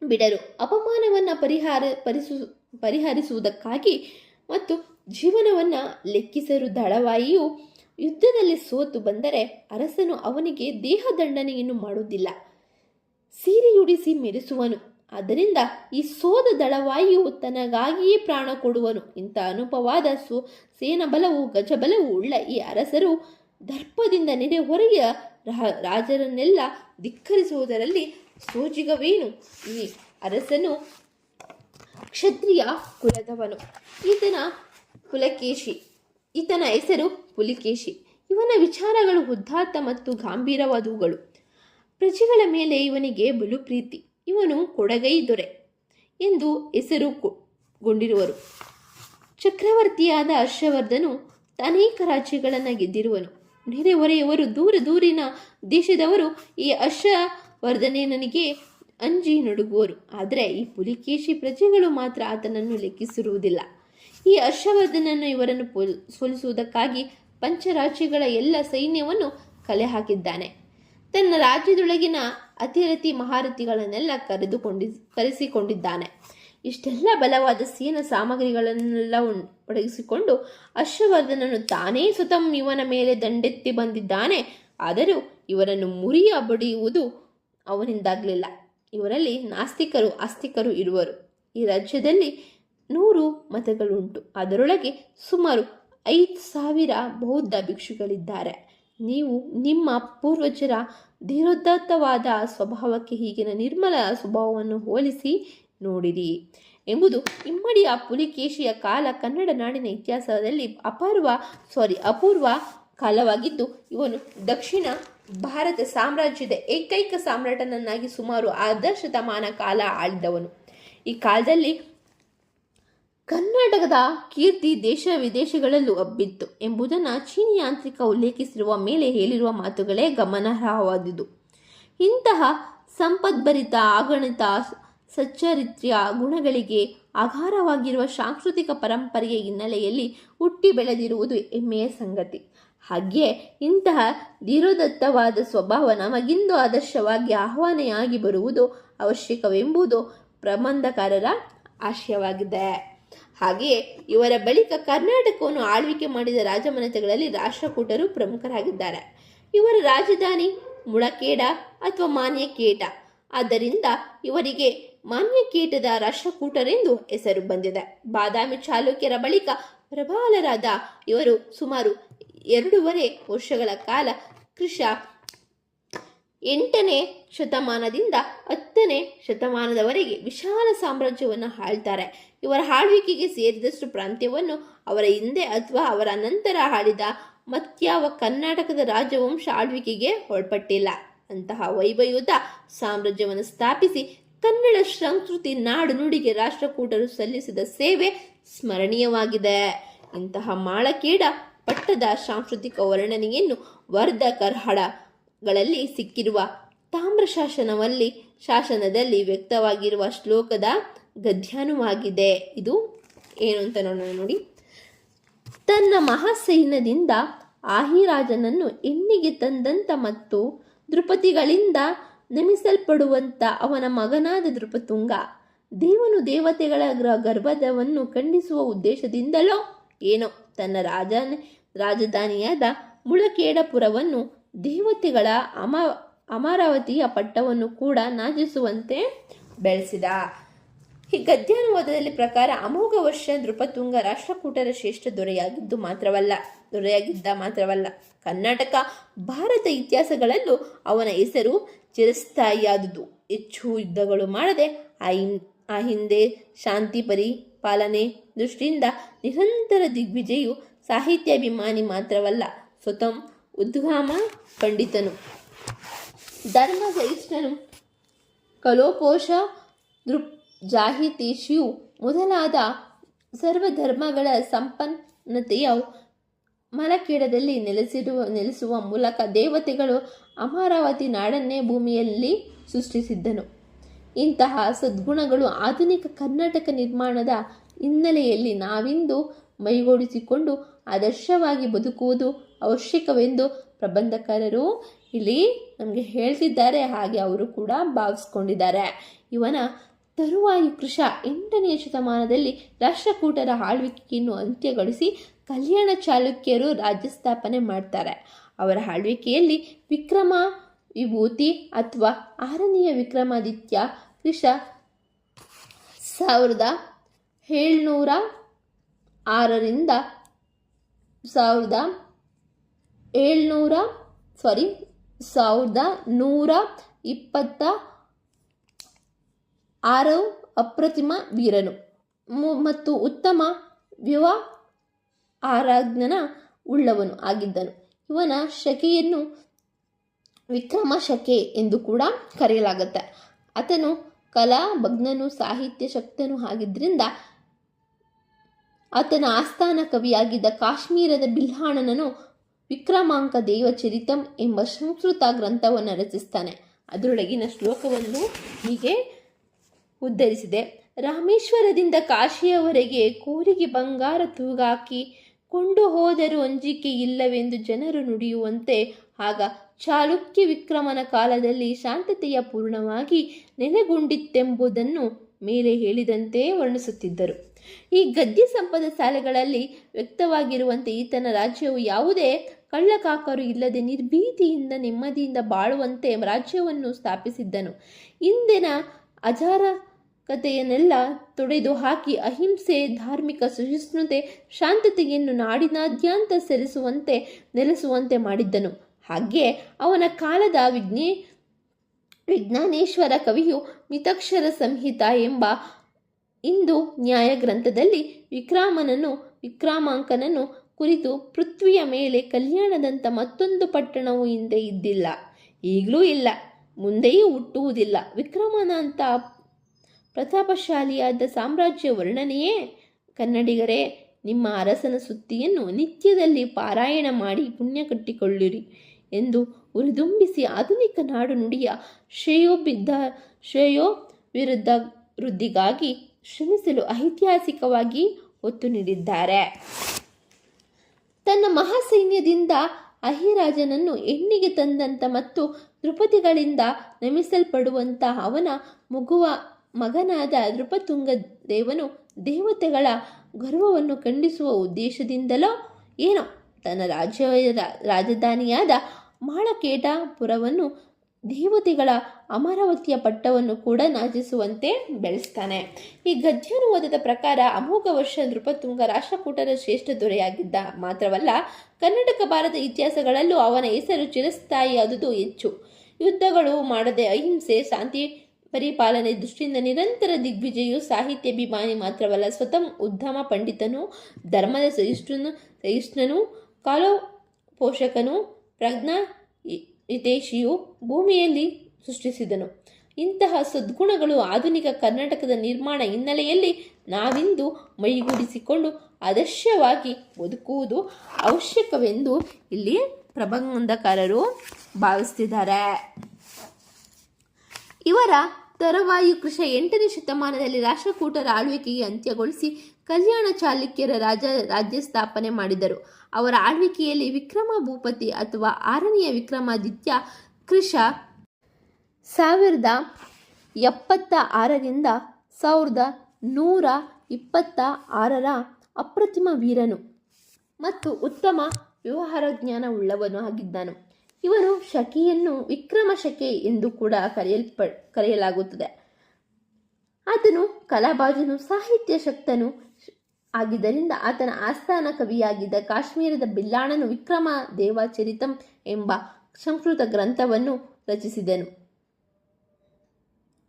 [SPEAKER 1] ಬಿಡರು. ಅಪಮಾನವನ್ನು ಪರಿಹಾರ, ಪರಿಸು, ಪರಿಹರಿಸುವುದಕ್ಕಾಗಿ ಮತ್ತು ಜೀವನವನ್ನು ಲೆಕ್ಕಿಸರು ದಳವಾಯಿಯು. ಯುದ್ಧದಲ್ಲಿ ಸೋತು ಬಂದರೆ ಅರಸನು ಅವನಿಗೆ ದೇಹದಂಡನೆಯನ್ನು ಮಾಡುವುದಿಲ್ಲ. ಸೀರೆಯುಡಿಸಿ ಮೆರೆಸುವನು ಅದರಿಂದ ಈ ಸೋದ ದಳವಾಯಿಯು ತನಗಾಗಿಯೇ ಪ್ರಾಣ ಕೊಡುವನು. ಇಂಥ ಅನುಪವಾದ ಸು, ಸೇನಬಲವು, ಗಜಬಲವು ಉಳ್ಳ ಈ ಅರಸರು ದರ್ಪದಿಂದ ನೆರೆ ಹೊರೆಯ ರಾಜರನ್ನೆಲ್ಲ ಧಿಕ್ಕರಿಸುವುದರಲ್ಲಿ ಸೋಜಿಗವೇನು? ಈ ಅರಸನು ಕ್ಷತ್ರಿಯ ಕುಲದವನು. ಈತನ ಪುಲಕೇಶಿ. ಈತನ ಹೆಸರು ಪುಲಿಕೇಶಿ. ಇವನ ವಿಚಾರಗಳು ಉದ್ದಾತ್ತ ಮತ್ತು ಗಾಂಭೀರವಾದವುಗಳು ಪ್ರಜೆಗಳ ಮೇಲೆ ಇವನಿಗೆ ಬಲು ಪ್ರೀತಿ, ಇವನು ಕೊಡಗೈ ದೊರೆ ಎಂದು ಹೆಸರು ಗೊಂಡಿರುವರು. ಚಕ್ರವರ್ತಿಯಾದ ಹರ್ಷವರ್ಧನು ಅನೇಕ ರಾಜ್ಯಗಳನ್ನು ಗೆದ್ದಿರುವನು. ನೆರೆಹೊರೆಯವರು ದೂರ ದೂರಿನ ದೇಶದವರು ಈ ಹರ್ಷವರ್ಧನೇನನಿಗೆ ಅಂಜಿ ನಡುಗುವರು. ಆದರೆ ಈ ಪುಲಿಕೇಶಿ ಪ್ರಜೆಗಳು ಮಾತ್ರ ಆತನನ್ನು ಲೆಕ್ಕಿಸಿರುವುದಿಲ್ಲ. ಈ ಹರ್ಷವರ್ಧನನ್ನು ಇವರನ್ನು ಸೋಲಿಸುವುದಕ್ಕಾಗಿ ಪಂಚರಾಜ್ಯಗಳ ಎಲ್ಲ ಸೈನ್ಯವನ್ನು ಕಲೆ ಹಾಕಿದ್ದಾನೆ. ತನ್ನ ರಾಜ್ಯದೊಳಗಿನ ಅತಿರಥಿ ಮಹಾರಥಿಗಳನ್ನೆಲ್ಲ ಕರೆದುಕೊಂಡಿ, ಕರೆಸಿಕೊಂಡಿದ್ದಾನೆ. ಇಷ್ಟೆಲ್ಲ ಬಲವಾದ ಸೇನಾ ಸಾಮಗ್ರಿಗಳನ್ನೆಲ್ಲ ಒಡಗಿಸಿಕೊಂಡು ಅಶ್ವವರ್ಧನನು ತಾನೇ ಸ್ವತಃ ಇವನ ಮೇಲೆ ದಂಡೆತ್ತಿ ಬಂದಿದ್ದಾನೆ. ಆದರೂ ಇವರನ್ನು ಮುರಿಯ ಬಡಿಯುವುದು ಅವನಿಂದಾಗಲಿಲ್ಲ. ಇವರಲ್ಲಿ ನಾಸ್ತಿಕರು, ಆಸ್ತಿಕರು ಇರುವರು. ಈ ರಾಜ್ಯದಲ್ಲಿ ನೂರು ಮತಗಳುಂಟು. ಅದರೊಳಗೆ ಸುಮಾರು ಐದು ಸಾವಿರ ಬೌದ್ಧ ಭಿಕ್ಷುಗಳಿದ್ದಾರೆ ನೀವು ನಿಮ್ಮ ಪೂರ್ವಜರ ಧೀರೋದಾತ್ತವಾದ ಸ್ವಭಾವಕ್ಕೆ ಈಗಿನ ನಿರ್ಮಲ ಸ್ವಭಾವವನ್ನು ಹೋಲಿಸಿ ನೋಡಿರಿ. ಎಂಬುದು ಇಮ್ಮಡಿಯ ಪುಲಿಕೇಶಿಯ ಕಾಲ ಕನ್ನಡ ನಾಡಿನ ಇತಿಹಾಸದಲ್ಲಿ ಅಪೂರ್ವ ಸಾರಿ ಅಪೂರ್ವ ಕಾಲವಾಗಿದ್ದು, ಇವನು ದಕ್ಷಿಣ ಭಾರತ ಸಾಮ್ರಾಜ್ಯದ ಏಕೈಕ ಸಾಮ್ರಾಟನನ್ನಾಗಿ ಸುಮಾರು ಅರ್ಧ ಶತಮಾನ ಕಾಲ ಆಳಿದವನು. ಈ ಕಾಲದಲ್ಲಿ ಕರ್ನಾಟಕದ ಕೀರ್ತಿ ದೇಶ ವಿದೇಶಗಳಲ್ಲೂ ಹಬ್ಬಿತ್ತು ಎಂಬುದನ್ನು ಚೀನಿ ಯಾಂತ್ರಿಕ ಉಲ್ಲೇಖಿಸಿರುವ ಮೇಲೆ ಹೇಳಿರುವ ಮಾತುಗಳೇ ಗಮನಾರ್ಹವಾದುದು. ಇಂತಹ ಸಂಪದ್ಭರಿತ ಆಗಣಿತ ಸಚ್ಚರಿತ್ರ್ಯ ಗುಣಗಳಿಗೆ ಆಧಾರವಾಗಿರುವ ಸಾಂಸ್ಕೃತಿಕ ಪರಂಪರೆಯ ಹಿನ್ನೆಲೆಯಲ್ಲಿ ಹುಟ್ಟಿ ಬೆಳೆದಿರುವುದು ಹೆಮ್ಮೆಯ ಸಂಗತಿ. ಹಾಗೆಯೇ ಇಂತಹ ಧೀರೋದತ್ತವಾದ ಸ್ವಭಾವ ನಮಗಿಂದು ಆದರ್ಶವಾಗಿ ಆಹ್ವಾನೆಯಾಗಿ ಬರುವುದು ಅವಶ್ಯಕವೆಂಬುದು ಪ್ರಬಂಧಕಾರರ ಆಶಯವಾಗಿದೆ. ಹಾಗೆಯೇ ಇವರ ಬಳಿಕ ಕರ್ನಾಟಕವನ್ನು ಆಳ್ವಿಕೆ ಮಾಡಿದ ರಾಜಮನೆತೆಗಳಲ್ಲಿ ರಾಷ್ಟ್ರಕೂಟರು ಪ್ರಮುಖರಾಗಿದ್ದಾರೆ. ಇವರ ರಾಜಧಾನಿ ಮುಳಕೇಡ ಅಥವಾ ಮಾನ್ಯಕೇಟ ಆದ್ದರಿಂದ ಇವರಿಗೆ ಮಾನ್ಯಕೇಟದ ರಾಷ್ಟ್ರಕೂಟರೆಂದು ಹೆಸರು ಬಂದಿದೆ. ಬಾದಾಮಿ ಚಾಲುಕ್ಯರ ಬಳಿಕ ಪ್ರಬಲರಾದ ಇವರು ಸುಮಾರು ಎರಡೂವರೆ ವರ್ಷಗಳ ಕಾಲ ಕೃಷ ಎಂಟನೇ ಶತಮಾನದಿಂದ ಹತ್ತನೇ ಶತಮಾನದವರೆಗೆ ವಿಶಾಲ ಸಾಮ್ರಾಜ್ಯವನ್ನು ಆಳ್ತಾರೆ. ಇವರ ಆಳ್ವಿಕೆಗೆ ಸೇರಿದಷ್ಟು ಪ್ರಾಂತ್ಯವನ್ನು ಅವರ ಹಿಂದೆ ಅಥವಾ ಅವರ ನಂತರ ಆಳಿದ ಮತ್ಯಾವ ಕರ್ನಾಟಕದ ರಾಜವಂಶ ಆಳ್ವಿಕೆಗೆ ಒಳಪಟ್ಟಿಲ್ಲ. ಅಂತಹ ವೈಭವಯುತ ಸಾಮ್ರಾಜ್ಯವನ್ನು ಸ್ಥಾಪಿಸಿ ಕನ್ನಡ ಸಂಸ್ಕೃತಿ ನಾಡು ನುಡಿಗೆ ರಾಷ್ಟ್ರಕೂಟರು ಸಲ್ಲಿಸಿದ ಸೇವೆ ಸ್ಮರಣೀಯವಾಗಿದೆ. ಇಂತಹ ಮಾಳಕೀಡ ಪಟ್ಟದ ಸಾಂಸ್ಕೃತಿಕ ವರ್ಣನೆಯನ್ನು ವರ್ಧ ಕರ್ಹಡಗಳಲ್ಲಿ ಸಿಕ್ಕಿರುವ ತಾಮ್ರ ಶಾಸನವಲ್ಲಿ, ಶಾಸನದಲ್ಲಿ ವ್ಯಕ್ತವಾಗಿರುವ ಶ್ಲೋಕದ ಗದ್ಯಾನುವಾಗಿದೆ. ಇದು ಏನು ಅಂತ ನೋಡೋಣ ನೋಡಿ. ತನ್ನ ಮಹಾಸೈನ್ಯದಿಂದ ಆಹಿರಾಜನನ್ನು ಎಣ್ಣಿಗೆ ತಂದಂತ ಮತ್ತು ದೃಪತಿಗಳಿಂದ ನಮಿಸಲ್ಪಡುವಂತ ಅವನ ಮಗನಾದ ದೃಪತುಂಗ ದೇವನು ದೇವತೆಗಳ ಗರ್ಭದವನ್ನು ಖಂಡಿಸುವ ಉದ್ದೇಶದಿಂದಲೋ ಏನೋ ತನ್ನ ರಾಜ ರಾಜಧಾನಿಯಾದ ಮುಳಕೇಡಪುರವನ್ನು ದೇವತೆಗಳ ಅಮ ಅಮರಾವತಿಯ ಪಟ್ಟವನ್ನು ಕೂಡ ನಾಚಿಸುವಂತೆ ಬೆಳೆಸಿದ. ಈ ಗದ್ಯಾನುವಾದದಲ್ಲಿ ಪ್ರಕಾರ ಅಮೋಘ ವರ್ಷ ನೃಪತುಂಗ ರಾಷ್ಟ್ರಕೂಟರ ಶ್ರೇಷ್ಠ ದೊರೆಯಾಗಿದ್ದು ಮಾತ್ರವಲ್ಲ, ದೊರೆಯಾಗಿದ್ದ ಮಾತ್ರವಲ್ಲ. ಕರ್ನಾಟಕ, ಭಾರತ ಇತಿಹಾಸಗಳಲ್ಲೂ ಅವನ ಹೆಸರು ಚಿರಸ್ಥಾಯಿಯಾದುದು. ಹೆಚ್ಚು ಯುದ್ಧಗಳು ಮಾಡದೆ ಆ ಆ ಹಿಂದೆ ಶಾಂತಿ ಪರಿಪಾಲನೆ ದೃಷ್ಟಿಯಿಂದ ನಿರಂತರ ದಿಗ್ವಿಜಯು ಸಾಹಿತ್ಯಾಭಿಮಾನಿ ಮಾತ್ರವಲ್ಲ, ಸ್ವತಂ ಉದ್ಗಾಮ ಪಂಡಿತನು. ಧರ್ಮ ಸಹಿಷ್ಣನು ಕಲೋಪೋಷ ದೃಪ್ ಜಾಹಿತೀಶಿಯು ಮೊದಲಾದ ಸರ್ವಧರ್ಮಗಳ ಸಂಪನ್ನತೆಯ ಮಲಕೀಡದಲ್ಲಿ ನೆಲೆಸಿರುವ, ನೆಲೆಸುವ ಮೂಲಕ ದೇವತೆಗಳು ಅಮರಾವತಿ ನಾಡನ್ನೇ ಭೂಮಿಯಲ್ಲಿ ಸೃಷ್ಟಿಸಿದ್ದನು. ಇಂತಹ ಸದ್ಗುಣಗಳು ಆಧುನಿಕ ಕರ್ನಾಟಕ ನಿರ್ಮಾಣದ ಹಿನ್ನೆಲೆಯಲ್ಲಿ ನಾವಿಂದು ಮೈಗೂಡಿಸಿಕೊಂಡು ಆದರ್ಶವಾಗಿ ಬದುಕುವುದು ಅವಶ್ಯಕವೆಂದು ಪ್ರಬಂಧಕಾರರು ಇಲ್ಲಿ ನಮಗೆ ಹೇಳ್ತಿದ್ದಾರೆ, ಹಾಗೆ ಅವರು ಕೂಡ ಭಾವಿಸ್ಕೊಂಡಿದ್ದಾರೆ. ಇವನ ತರುವಾಯ ಕೃಷ ಎಂಟನೆಯ ಶತಮಾನದಲ್ಲಿ ರಾಷ್ಟ್ರಕೂಟರ ಆಳ್ವಿಕೆಯನ್ನು ಅಂತ್ಯಗೊಳಿಸಿ ಕಲ್ಯಾಣ ಚಾಲುಕ್ಯರು ರಾಜ್ಯ ಸ್ಥಾಪನೆ ಮಾಡ್ತಾರೆ. ಅವರ ಆಳ್ವಿಕೆಯಲ್ಲಿ ವಿಕ್ರಮ ವಿಭೂತಿ ಅಥವಾ ಆರನೆಯ ವಿಕ್ರಮಾದಿತ್ಯ ಕೃಷ ಸಾವಿರದ ಏಳ್ನೂರ ಆರರಿಂದ ಸಾವಿರದ ಏಳ್ನೂರ ಸಾರಿ ಸಾವಿರದ ನೂರ ಇಪ್ಪತ್ತ ಆರು ಅಪ್ರತಿಮ ವೀರನು. ಮತ್ತು ಉತ್ತಮ ವ್ಯುವ ಆರಾಜ್ಞನ ಉಳ್ಳವನು ಆಗಿದ್ದನು. ಇವನ ಶಕೆಯನ್ನು ವಿಕ್ರಮ ಶಕೆ ಎಂದು ಕೂಡ ಕರೆಯಲಾಗುತ್ತೆ. ಆತನು ಕಲಾ ಭಗ್ನನು, ಸಾಹಿತ್ಯ ಶಕ್ತನು ಆಗಿದ್ದರಿಂದ ಆತನ ಆಸ್ಥಾನ ಕವಿಯಾಗಿದ್ದ ಕಾಶ್ಮೀರದ ಬಿಲ್ಹಾಣನನು ವಿಕ್ರಮಾಂಕ ದೇವಚರಿತಂ ಎಂಬ ಸಂಸ್ಕೃತ ಗ್ರಂಥವನ್ನು ರಚಿಸ್ತಾನೆ. ಅದರೊಳಗಿನ ಶ್ಲೋಕವನ್ನು ಹೀಗೆ ಉದ್ಧರಿಸಿದೆ. ರಾಮೇಶ್ವರದಿಂದ ಕಾಶಿಯವರೆಗೆ ಕೋರಿಗೆ ಬಂಗಾರ ತೂಗಾಕಿ ಕೊಂಡು ಹೋದರೂ ಅಂಜಿಕೆ ಇಲ್ಲವೆಂದು ಜನರು ನುಡಿಯುವಂತೆ, ಆಗ ಚಾಲುಕ್ಯ ವಿಕ್ರಮನ ಕಾಲದಲ್ಲಿ ಶಾಂತತೆಯ ಪೂರ್ಣವಾಗಿ ನೆಲೆಗೊಂಡಿತ್ತೆಂಬುದನ್ನು ಮೇಲೆ ಹೇಳಿದಂತೆ ವರ್ಣಿಸುತ್ತಿದ್ದರು. ಈ ಗದ್ಯ ಸಂಪದ ಸಾಲೆಗಳಲ್ಲಿ ವ್ಯಕ್ತವಾಗಿರುವಂತೆ ಈತನ ರಾಜ್ಯವು ಯಾವುದೇ ಕಳ್ಳಕಾಕರು ಇಲ್ಲದೆ ನಿರ್ಭೀತಿಯಿಂದ ನೆಮ್ಮದಿಯಿಂದ ಬಾಳುವಂತೆ ರಾಜ್ಯವನ್ನು ಸ್ಥಾಪಿಸಿದ್ದನು. ಇಂದಿನ ಅಜಾರಕತೆಯನ್ನೆಲ್ಲ ತೊಡೆದು ಹಾಕಿ ಅಹಿಂಸೆ, ಧಾರ್ಮಿಕ ಸಹಿಷ್ಣುತೆ, ಶಾಂತತೆಯನ್ನು ನಾಡಿನಾದ್ಯಂತ ಸೆಲಿಸುವಂತೆ ನೆಲೆಸುವಂತೆ ಮಾಡಿದ್ದನು. ಹಾಗೆ ಅವನ ಕಾಲದ ವಿಜ್ಞೆ, ವಿಜ್ಞಾನೇಶ್ವರ ಕವಿಯು ಮಿತಕ್ಷರ ಸಂಹಿತ ಎಂಬ ಇಂದು ನ್ಯಾಯ ಗ್ರಂಥದಲ್ಲಿ ವಿಕ್ರಾಮನನ್ನು, ವಿಕ್ರಾಮಾಂಕನನ್ನು ಕುರಿತು ಪೃಥ್ವಿಯ ಮೇಲೆ ಕಲ್ಯಾಣದಂಥ ಮತ್ತೊಂದು ಪಟ್ಟಣವು ಹಿಂದೆ ಇದ್ದಿಲ್ಲ. ಈಗಲೂ ಇಲ್ಲ. ಮುಂದೆಯೂ ಹುಟ್ಟುವುದಿಲ್ಲ. ವಿಕ್ರಮನಂಥ ಪ್ರತಾಪಶಾಲಿಯಾದ ಸಾಮ್ರಾಜ್ಯ ವರ್ಣನೆಯೇ? ಕನ್ನಡಿಗರೇ, ನಿಮ್ಮ ಅರಸನ ಸುತ್ತಿಯನ್ನು ನಿತ್ಯದಲ್ಲಿ ಪಾರಾಯಣ ಮಾಡಿ ಪುಣ್ಯ ಕಟ್ಟಿಕೊಳ್ಳಿರಿ ಎಂದು ಉರಿದುಂಬಿಸಿ ಆಧುನಿಕ ನಾಡು ನುಡಿಯ ಶ್ರೇಯೋಬಿದ್ದ ಶ್ರೇಯೋ ವಿರುದ್ಧ ವೃದ್ಧಿಗಾಗಿ ಶ್ರಮಿಸಲು ಐತಿಹಾಸಿಕವಾಗಿ ಒತ್ತು ನೀಡಿದ್ದಾರೆ. ತನ್ನ ಮಹಾಸೈನ್ಯದಿಂದ ಅಹಿರಾಜನನ್ನು ಎಣ್ಣಿಗೆ ತಂದಂಥ ಮತ್ತು ದೃಪದಿಗಳಿಂದ ನಮಿಸಲ್ಪಡುವಂಥ ಅವನ ಮಗುವ ಮಗನಾದ ನೃಪತುಂಗ ದೇವನು ದೇವತೆಗಳ ಗರ್ವವನ್ನು ಖಂಡಿಸುವ ಉದ್ದೇಶದಿಂದಲೋ ಏನೋ ತನ್ನ ರಾಜ್ಯ ರಾಜಧಾನಿಯಾದ ಮಾಳಕೇಟಾಪುರವನ್ನು ದೇವತೆಗಳ ಅಮರಾವತಿಯ ಪಟ್ಟವನ್ನು ಕೂಡ ನಾಚಿಸುವಂತೆ ಬೆಳೆಸ್ತಾನೆ. ಈ ಗದ್ಯಾನುವಾದದ ಪ್ರಕಾರ ಅಮೋಘ ವರ್ಷ ನೃಪತುಂಗ ರಾಷ್ಟ್ರಕೂಟರ ಶ್ರೇಷ್ಠ ದೊರೆಯಾಗಿದ್ದ ಮಾತ್ರವಲ್ಲ ಕರ್ನಾಟಕ ಭಾರತ ಇತಿಹಾಸಗಳಲ್ಲೂ ಅವನ ಹೆಸರು ಚಿರಸ್ಥಾಯಿಯಾದುದು ಹೆಚ್ಚು. ಯುದ್ಧಗಳು ಮಾಡದೆ ಅಹಿಂಸೆ, ಶಾಂತಿ ಪರಿಪಾಲನೆ ದೃಷ್ಟಿಯಿಂದ ನಿರಂತರ ದಿಗ್ವಿಜಯು ಸಾಹಿತ್ಯಾಭಿಮಾನಿ ಮಾತ್ರವಲ್ಲ, ಸ್ವತಃ ಉದ್ದಮ ಪಂಡಿತನು, ಧರ್ಮದ ಸಹಿಷ್ಣುನು, ಸಹಿಷ್ಣನು ಕಾಲೋ ಪೋಷಕನು ಪ್ರಜ್ಞಾ ಹಿತೇಶಿಯು ಭೂಮಿಯಲ್ಲಿ ಸೃಷ್ಟಿಸಿದನು. ಇಂತಹ ಸದ್ಗುಣಗಳು ಆಧುನಿಕ ಕರ್ನಾಟಕದ ನಿರ್ಮಾಣ ಹಿನ್ನೆಲೆಯಲ್ಲಿ ನಾವಿಂದು ಮೈಗೂಡಿಸಿಕೊಂಡು ಅದಶ್ಯವಾಗಿ ಬದುಕುವುದು ಅವಶ್ಯಕವೆಂದು ಇಲ್ಲಿ ಪ್ರಬಂಧಕಾರರು ಭಾವಿಸ್ತಿದ್ದಾರೆ ಇವರ ತರುವಾಯ ಕೃಷ ಎಂಟನೇ ಶತಮಾನದಲ್ಲಿ ರಾಷ್ಟ್ರಕೂಟರ ಆಳ್ವಿಕೆಗೆ ಅಂತ್ಯಗೊಳಿಸಿ ಕಲ್ಯಾಣ ಚಾಲುಕ್ಯರ ರಾಜ ರಾಜ್ಯ ಸ್ಥಾಪನೆ ಮಾಡಿದರು. ಅವರ ಆಳ್ವಿಕೆಯಲ್ಲಿ ವಿಕ್ರಮ ಭೂಪತಿ ಅಥವಾ ಆರನೆಯ ವಿಕ್ರಮಾದಿತ್ಯ ಕೃಷ ಸಾವಿರದ ಎಪ್ಪತ್ತ ಆರರಿಂದ ಸಾವಿರದ ನೂರ ಇಪ್ಪತ್ತ ಆರರ ಅಪ್ರತಿಮ ವೀರನು ಮತ್ತು ಉತ್ತಮ ವ್ಯವಹಾರ ಜ್ಞಾನ ಉಳ್ಳವನು ಆಗಿದ್ದನು. ಇವನು ಶಕಿಯನ್ನು ವಿಕ್ರಮ ಶಕೆ ಎಂದು ಕೂಡ ಕರೆಯಲ್ಪ ಕರೆಯಲಾಗುತ್ತದೆ. ಆತನು ಕಲಾಬಾಜನು, ಸಾಹಿತ್ಯ ಶಕ್ತನು ಆಗಿದ್ದರಿಂದ ಆತನ ಆಸ್ಥಾನ ಕವಿಯಾಗಿದ್ದ ಕಾಶ್ಮೀರದ ಬಿಲ್ಲಾಣನು ವಿಕ್ರಮ ದೇವಾಚರಿತಂ ಎಂಬ ಸಂಸ್ಕೃತ ಗ್ರಂಥವನ್ನು ರಚಿಸಿದನು.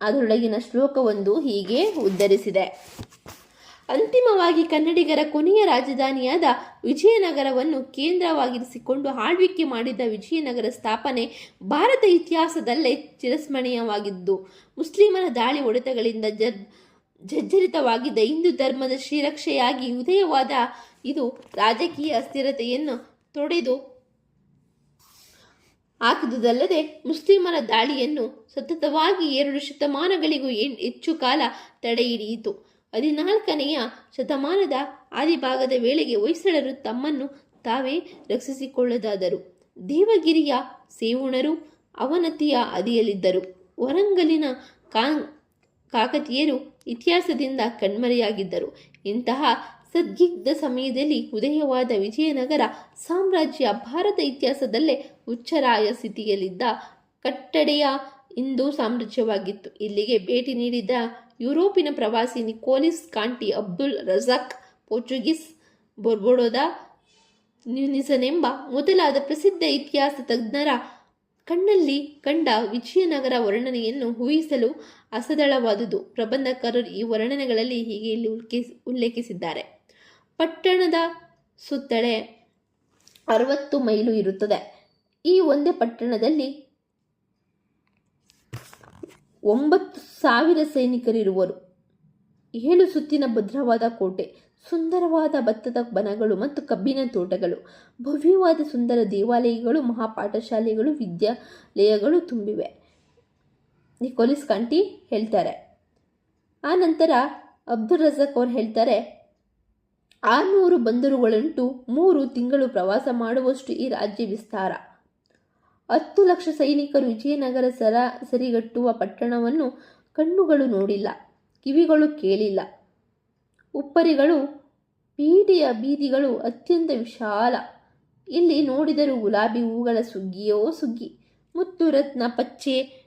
[SPEAKER 1] ಅದರೊಳಗಿನ ಶ್ಲೋಕವೊಂದು ಹೀಗೆ ಉದ್ಧರಿಸಿದೆ. ಅಂತಿಮವಾಗಿ ಕನ್ನಡಿಗರ ಕೊನೆಯ ರಾಜಧಾನಿಯಾದ ವಿಜಯನಗರವನ್ನು ಕೇಂದ್ರವಾಗಿರಿಸಿಕೊಂಡು ಆಳ್ವಿಕೆ ಮಾಡಿದ ವಿಜಯನಗರ ಸ್ಥಾಪನೆ ಭಾರತ ಇತಿಹಾಸದಲ್ಲೇ ಚಿರಸ್ಮರಣೀಯವಾಗಿದ್ದು, ಮುಸ್ಲಿಮರ ದಾಳಿ ಹೊಡೆತಗಳಿಂದ ಜರ್ ಜರ್ಜರಿತವಾಗಿದ್ದ ಹಿಂದೂ ಧರ್ಮದ ಶ್ರೀರಕ್ಷೆಯಾಗಿ ಉದಯವಾದ ಇದು ರಾಜಕೀಯ ಅಸ್ಥಿರತೆಯನ್ನು ತೊಡೆದು ಹಾಕಿದುದಲ್ಲದೆ, ಮುಸ್ಲಿಮರ ದಾಳಿಯನ್ನು ಸತತವಾಗಿ ಎರಡು ಶತಮಾನಗಳಿಗೂ ಹೆಚ್ಚು ಕಾಲ ತಡೆಹಿಡಿಯಿತು. ಹದಿನಾಲ್ಕನೆಯ ಶತಮಾನದ ಆದಿಭಾಗದ ವೇಳೆಗೆ ಹೊಯ್ಸಳರು ತಮ್ಮನ್ನು ತಾವೇ ರಕ್ಷಿಸಿಕೊಳ್ಳದಾದರು. ದೇವಗಿರಿಯ ಸೇವುಣರು ಅವನತಿಯ ಅದಿಯಲ್ಲಿದ್ದರು. ವರಂಗಲಿನ ಕಾಂ, ಕಾಕತೀಯರು ಇತಿಹಾಸದಿಂದ ಕಣ್ಮರೆಯಾಗಿದ್ದರು. ಇಂತಹ ಸದ್ಗಿಗ್ಧ ಸಮಯದಲ್ಲಿ ಉದಯವಾದ ವಿಜಯನಗರ ಸಾಮ್ರಾಜ್ಯ ಭಾರತ ಇತಿಹಾಸದಲ್ಲೇ ಉಚ್ಚರಾಯ ಸ್ಥಿತಿಯಲ್ಲಿದ್ದ ಕಟ್ಟಡೆಯ ಹಿಂದೂ ಸಾಮ್ರಾಜ್ಯವಾಗಿತ್ತು. ಇಲ್ಲಿಗೆ ಭೇಟಿ ನೀಡಿದ ಯುರೋಪಿನ ಪ್ರವಾಸಿ Nicolis Conti Abdul Razak Portuguese ಬೊರ್ಬೋಡೋದ ನ್ಯೂನಿಸನೆಂಬ ಮೊದಲಾದ ಪ್ರಸಿದ್ಧ ಇತಿಹಾಸ ತಜ್ಞರ ಕಣ್ಣಲ್ಲಿ ಕಂಡ ವಿಜಯನಗರ ವರ್ಣನೆಯನ್ನು ಊಹಿಸಲು ಅಸದಳವಾದುದು. ಪ್ರಬಂಧಕಾರರು ಈ ವರ್ಣನೆಗಳಲ್ಲಿ ಹೀಗೆ ಇಲ್ಲಿ ಉಲ್ಲೇಖಿಸ್- ಉಲ್ಲೇಖಿಸಿದ್ದಾರೆ. ಪಟ್ಟಣದ ಸುತ್ತಳೆ ಅರವತ್ತು ಮೈಲು ಇರುತ್ತದೆ. ಈ ಒಂದೇ ಪಟ್ಟಣದಲ್ಲಿ ಒಂಬತ್ತು ಸಾವಿರ ಸೈನಿಕರಿರುವರು. ಏಳು ಸುತ್ತಿನ ಭದ್ರವಾದ ಕೋಟೆ, ಸುಂದರವಾದ ಭತ್ತದ ಬನಗಳು ಮತ್ತು ಕಬ್ಬಿನ ತೋಟಗಳು, ಭವ್ಯವಾದ ಸುಂದರ ದೇವಾಲಯಗಳು, ಮಹಾಪಾಠಶಾಲೆಗಳು, ವಿದ್ಯಾಲಯಗಳು ತುಂಬಿವೆ. ನಿಕೋಲಿಸ್ ಕಂಟಿ ಹೇಳ್ತಾರೆ. ಆ ನಂತರ ಅಬ್ದುಲ್ ರಜಾಕ್ ಅವ್ರು ಹೇಳ್ತಾರೆ, ಆರುನೂರು ಬಂದರುಗಳಂಟು ಮೂರು ತಿಂಗಳು ಪ್ರವಾಸ ಮಾಡುವಷ್ಟು ಈ ರಾಜ್ಯ ವಿಸ್ತಾರ. ಹತ್ತು ಲಕ್ಷ ಸೈನಿಕರು ವಿಜಯನಗರ ಸರ ಸರಿಗಟ್ಟುವ ಪಟ್ಟಣವನ್ನು ಕಣ್ಣುಗಳು ನೋಡಿಲ್ಲ, ಕಿವಿಗಳು ಕೇಳಿಲ್ಲ. ಉಪ್ಪರಿಗಳು, ಪೀಡಿಯ ಬೀದಿಗಳು ಅತ್ಯಂತ ವಿಶಾಲ. ಇಲ್ಲಿ ನೋಡಿದರೂ ಗುಲಾಬಿ ಹೂಗಳ ಸುಗ್ಗಿಯೋ ಸುಗ್ಗಿ. ಮುತ್ತು ರತ್ನ, ಪಚ್ಚೆ,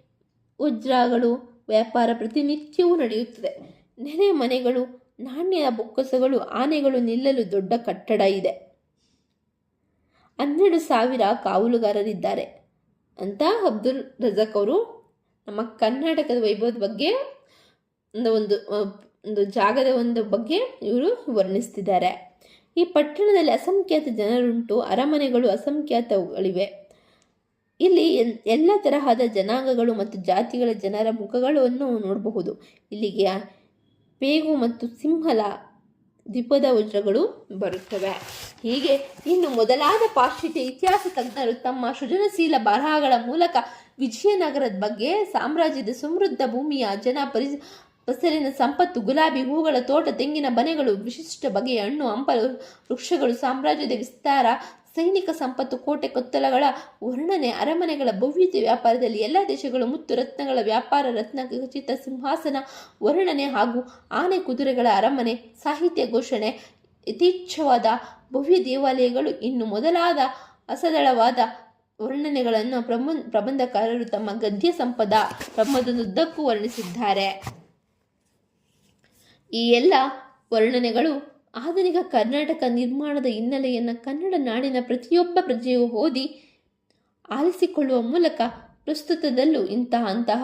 [SPEAKER 1] ವಜ್ರಗಳು, ವ್ಯಾಪಾರ ಪ್ರತಿನಿತ್ಯವೂ ನಡೆಯುತ್ತದೆ. ನೆನೆ ಮನೆಗಳು ನಾಣ್ಯ ಬೊಕ್ಕಸಗಳು, ಆನೆಗಳು ನಿಲ್ಲಲು ದೊಡ್ಡ ಕಟ್ಟಡ ಇದೆ. ಹನ್ನೆರಡು ಸಾವಿರ ಕಾವಲುಗಾರರಿದ್ದಾರೆ. ಅಂತ ಅಬ್ದುಲ್ ರಜಾಕ್ ಅವರು ನಮ್ಮ ಕರ್ನಾಟಕದ ವೈಭವದ ಬಗ್ಗೆ ಒಂದು ಒಂದು ಜಾಗದ ಒಂದು ಬಗ್ಗೆ ಇವರು ವರ್ಣಿಸ್ತಿದ್ದಾರೆ. ಈ ಪಟ್ಟಣದಲ್ಲಿ ಅಸಂಖ್ಯಾತ ಜನರುಂಟು, ಅರಮನೆಗಳು ಅಸಂಖ್ಯಾತಗಳಿವೆ ಇಲ್ಲಿ ಎಲ್ ಎಲ್ಲ ತರಹದ ಜನಾಂಗಗಳು ಮತ್ತು ಜಾತಿಗಳ ಜನರ ಮುಖಗಳನ್ನು ನೋಡಬಹುದು. ಇಲ್ಲಿಗೆ ಪೇಗು ಮತ್ತು ಸಿಂಹಲ ದ್ವೀಪದ ವಜ್ರಗಳು ಬರುತ್ತವೆ. ಹೀಗೆ ಇನ್ನು ಮೊದಲಾದ ಪಾಶ್ಚಿತ್ಯ ಇತಿಹಾಸ ತಜ್ಞರು ತಮ್ಮ ಸೃಜನಶೀಲ ಬರಹಗಳ ಮೂಲಕ ವಿಜಯನಗರದ ಬಗ್ಗೆ ಸಾಮ್ರಾಜ್ಯದ ಸಮೃದ್ಧ ಭೂಮಿಯ ಜನ ಪರಿ, ಫಸಲಿನ ಸಂಪತ್ತು, ಗುಲಾಬಿ ಹೂಗಳ ತೋಟ, ತೆಂಗಿನ ಬನೆಗಳು, ವಿಶಿಷ್ಟ ಬಗೆಯ ಹಣ್ಣು, ಹಂಪಲು ವೃಕ್ಷಗಳು, ಸಾಮ್ರಾಜ್ಯದ ವಿಸ್ತಾರ ಸೈನಿಕ ಸಂಪತ್ತು ಕೋಟೆ ಕೊತ್ತಲಗಳ ವರ್ಣನೆ ಅರಮನೆಗಳ ಭವ್ಯತೆ ವ್ಯಾಪಾರದಲ್ಲಿ ಎಲ್ಲ ದೇಶಗಳು ಮುತ್ತು ರತ್ನಗಳ ವ್ಯಾಪಾರ ರತ್ನ ಖಚಿತ ಸಿಂಹಾಸನ ವರ್ಣನೆ ಹಾಗೂ ಆನೆ ಕುದುರೆಗಳ ಅರಮನೆ ಸಾಹಿತ್ಯ ಘೋಷಣೆ ಯಥೇಚ್ಛವಾದ ಭವ್ಯ ದೇವಾಲಯಗಳು ಇನ್ನು ಮೊದಲಾದ ಅಸದಳವಾದ ವರ್ಣನೆಗಳನ್ನು ಪ್ರಬ ಪ್ರಬಂಧಕಾರರು ತಮ್ಮ ಗದ್ಯ ಸಂಪದ ಪ್ರಬಂಧದುದ್ದಕ್ಕೂ ವರ್ಣಿಸಿದ್ದಾರೆ. ಈ ಎಲ್ಲ ವರ್ಣನೆಗಳು ಆಧುನಿಕ ಕರ್ನಾಟಕ ನಿರ್ಮಾಣದ ಹಿನ್ನೆಲೆಯನ್ನು ಕನ್ನಡ ನಾಡಿನ ಪ್ರತಿಯೊಬ್ಬ ಪ್ರಜೆಯು ಓದಿ ಆಲಿಸಿಕೊಳ್ಳುವ ಮೂಲಕ ಪ್ರಸ್ತುತದಲ್ಲೂ ಇಂತಹ ಅಂತಹ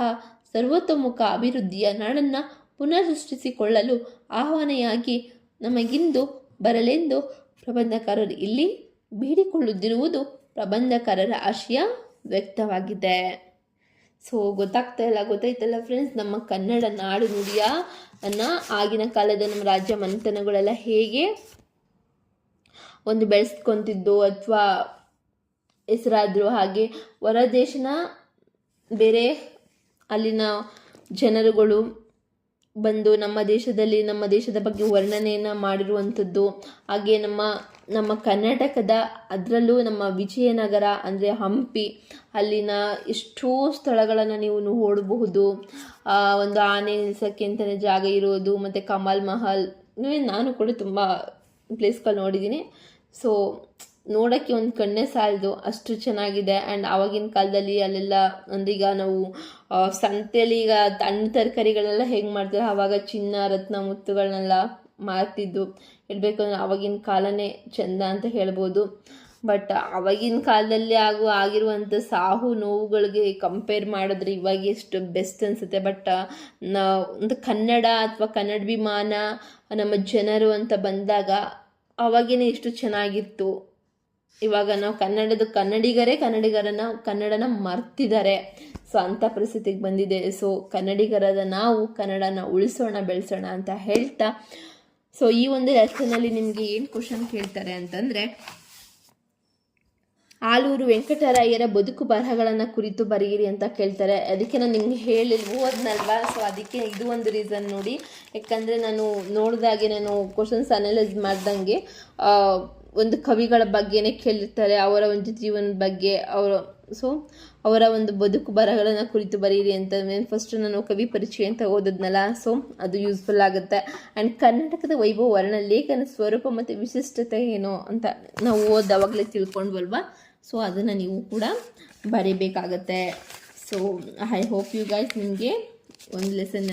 [SPEAKER 1] ಸರ್ವತೋಮುಖ ಅಭಿವೃದ್ಧಿಯ ನಾಡನ್ನು ಪುನರ್ಸೃಷ್ಟಿಸಿಕೊಳ್ಳಲು ಆಹ್ವಾನೆಯಾಗಿ ನಮಗಿಂದು ಬರಲೆಂದು ಪ್ರಬಂಧಕಾರರು ಇಲ್ಲಿ ಬೇಡಿಕೊಳ್ಳುತ್ತಿರುವುದು ಪ್ರಬಂಧಕಾರರ ಆಶಯ ವ್ಯಕ್ತವಾಗಿದೆ. ಸೊ ಗೊತ್ತಾಗ್ತಾ ಇಲ್ಲ ಗೊತ್ತಾಯ್ತಲ್ಲ ಫ್ರೆಂಡ್ಸ್ ನಮ್ಮ ಕನ್ನಡ ನಾಡು ನುಡಿಯ ಅನ್ನ ಆಗಿನ ಕಾಲದ ನಮ್ಮ ರಾಜ್ಯ ಮನೆತನಗಳೆಲ್ಲ ಹೇಗೆ ಒಂದು ಬೆಳೆಸ್ಕೊತಿದ್ದು ಅಥವಾ ಹೆಸರಾದ್ರು ಹಾಗೆ ಹೊರ ದೇಶನ ಬೇರೆ ಅಲ್ಲಿನ ಜನರುಗಳು ಬಂದು ನಮ್ಮ ದೇಶದಲ್ಲಿ ನಮ್ಮ ದೇಶದ ಬಗ್ಗೆ ವರ್ಣನೆಯನ್ನು ಮಾಡಿರುವಂಥದ್ದು. ಹಾಗೆ ನಮ್ಮ ನಮ್ಮ ಕರ್ನಾಟಕದ ಅದರಲ್ಲೂ ನಮ್ಮ ವಿಜಯನಗರ ಅಂದರೆ ಹಂಪಿ ಅಲ್ಲಿನ ಎಷ್ಟೋ ಸ್ಥಳಗಳನ್ನು ನೀವು ನೋಡಬಹುದು ಒಂದು ಆನೆ ನಿಲ್ಸೋಕ್ಕೆ ಅಂತಲೇ ಜಾಗ ಇರೋದು, ಮತ್ತು ಕಮಲ್ ಮಹಲ್ ನಾನು ಕೂಡ ತುಂಬ ಪ್ಲೇಸ್ಗಳು ನೋಡಿದ್ದೀನಿ ಸೊ ನೋಡೋಕ್ಕೆ ಒಂದು ಕಣ್ಣೇ ಸಾಲದು, ಅಷ್ಟು ಚೆನ್ನಾಗಿದೆ. ಆ್ಯಂಡ್ ಆವಾಗಿನ ಕಾಲದಲ್ಲಿ ಅಲ್ಲೆಲ್ಲ ಒಂದೀಗ ನಾವು ಸಂತೆಯಲ್ಲಿ ಈಗ ಹಣ್ಣು ತರಕಾರಿಗಳೆಲ್ಲ ಹೆಂಗೆ ಮಾಡ್ತಾರೆ ಆವಾಗ ಚಿನ್ನ ರತ್ನ ಮುತ್ತುಗಳನ್ನೆಲ್ಲ ಮಾರ್ತಿದ್ದು. ಹೇಳಬೇಕು ಅಂದ್ರೆ ಅವಾಗಿನ ಕಾಲನೇ ಚೆಂದ ಅಂತ ಹೇಳ್ಬೋದು. ಬಟ್ ಆವಾಗಿನ ಕಾಲದಲ್ಲಿ ಆಗು ಆಗಿರುವಂಥ ಸಾಹು ನೋವುಗಳಿಗೆ ಕಂಪೇರ್ ಮಾಡಿದ್ರೆ ಇವಾಗ ಎಷ್ಟು ಬೆಸ್ಟ್ ಅನಿಸುತ್ತೆ. ಬಟ್ ಒಂದು ಕನ್ನಡ ಅಥವಾ ಕನ್ನಡಭಿಮಾನ ನಮ್ಮ ಜನರು ಅಂತ ಬಂದಾಗ ಅವಾಗೇನೆ ಎಷ್ಟು ಚೆನ್ನಾಗಿತ್ತು. ಇವಾಗ ನಾವು ಕನ್ನಡದ ಕನ್ನಡಿಗರೇ ಕನ್ನಡಿಗರನ್ನ, ಕನ್ನಡನ ಮರ್ತಿದ್ದಾರೆ. ಸೊ ಅಂಥ ಪರಿಸ್ಥಿತಿಗೆ ಬಂದಿದೆ. ಸೊ ಕನ್ನಡಿಗರಾದ ನಾವು ಕನ್ನಡನ ಉಳಿಸೋಣ, ಬೆಳೆಸೋಣ ಅಂತ ಹೇಳ್ತಾ ಸೊ ಈ ಒಂದು ಲೆಸನಲ್ಲಿ ನಿಮಗೆ ಏನು ಕ್ವಶನ್ ಕೇಳ್ತಾರೆ ಅಂತಂದರೆ, ಆಲೂರು ವೆಂಕಟರಾಯರ ಬದುಕು ಬರಹಗಳನ್ನು ಕುರಿತು ಬರೆಯಿರಿ ಅಂತ ಕೇಳ್ತಾರೆ. ಅದಕ್ಕೆ ನಾನು ನಿಮ್ಗೆ ಹೇಳಿ ಓದ್ನಲ್ವಾ ಸೊ ಅದಕ್ಕೆ ಇದು ಒಂದು ರೀಸನ್ ನೋಡಿ. ಯಾಕಂದರೆ ನಾನು ನೋಡಿದಾಗೆ ನಾನು ಕ್ವಶನ್ಸ್ ಅನಲೈಸ್ ಮಾಡ್ದಂಗೆ ಒಂದು ಕವಿಗಳ ಬಗ್ಗೆನೇ ಕೇಳಿರ್ತಾರೆ. ಅವರ ಒಂದು ಜೀವನದ ಬಗ್ಗೆ, ಅವರ ಸೊ ಅವರ ಒಂದು ಬದುಕು ಬರಹಗಳನ್ನು ಕುರಿತು ಬರೀರಿ ಅಂತ ಫಸ್ಟ್ ನಾನು ಕವಿ ಪರಿಚಯ ಅಂತ ಓದಿದ್ನಲ್ಲ ಸೊ ಅದು ಯೂಸ್ಫುಲ್ ಆಗುತ್ತೆ. ಆ್ಯಂಡ್ ಕರ್ನಾಟಕದ ವೈಭವ ವರ್ಣ, ಲೇಖನ ಸ್ವರೂಪ ಮತ್ತು ವಿಶಿಷ್ಟತೆ ಏನು ಅಂತ ನಾವು ಓದವಾಗಲೇ ತಿಳ್ಕೊಂಡ್ವಲ್ವಾ? ಸೊ ಅದನ್ನು ನೀವು ಕೂಡ ಬರೀಬೇಕಾಗತ್ತೆ. So I hope you guys ನಿಮಗೆ ಒಂದು ಲೆಸನ್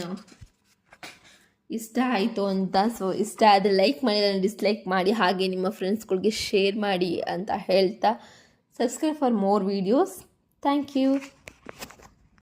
[SPEAKER 1] ಇಷ್ಟ ಆಯಿತು ಅಂತ. ಸೊ ಇಷ್ಟ ಆದರೆ ಲೈಕ್ ಮಾಡಿ ನಾನು ಡಿಸ್ಲೈಕ್ ಮಾಡಿ, ಹಾಗೆ ನಿಮ್ಮ ಫ್ರೆಂಡ್ಸ್ಗಳಿಗೆ ಶೇರ್ ಮಾಡಿ ಅಂತ ಹೇಳ್ತಾ subscribe for more videos thank you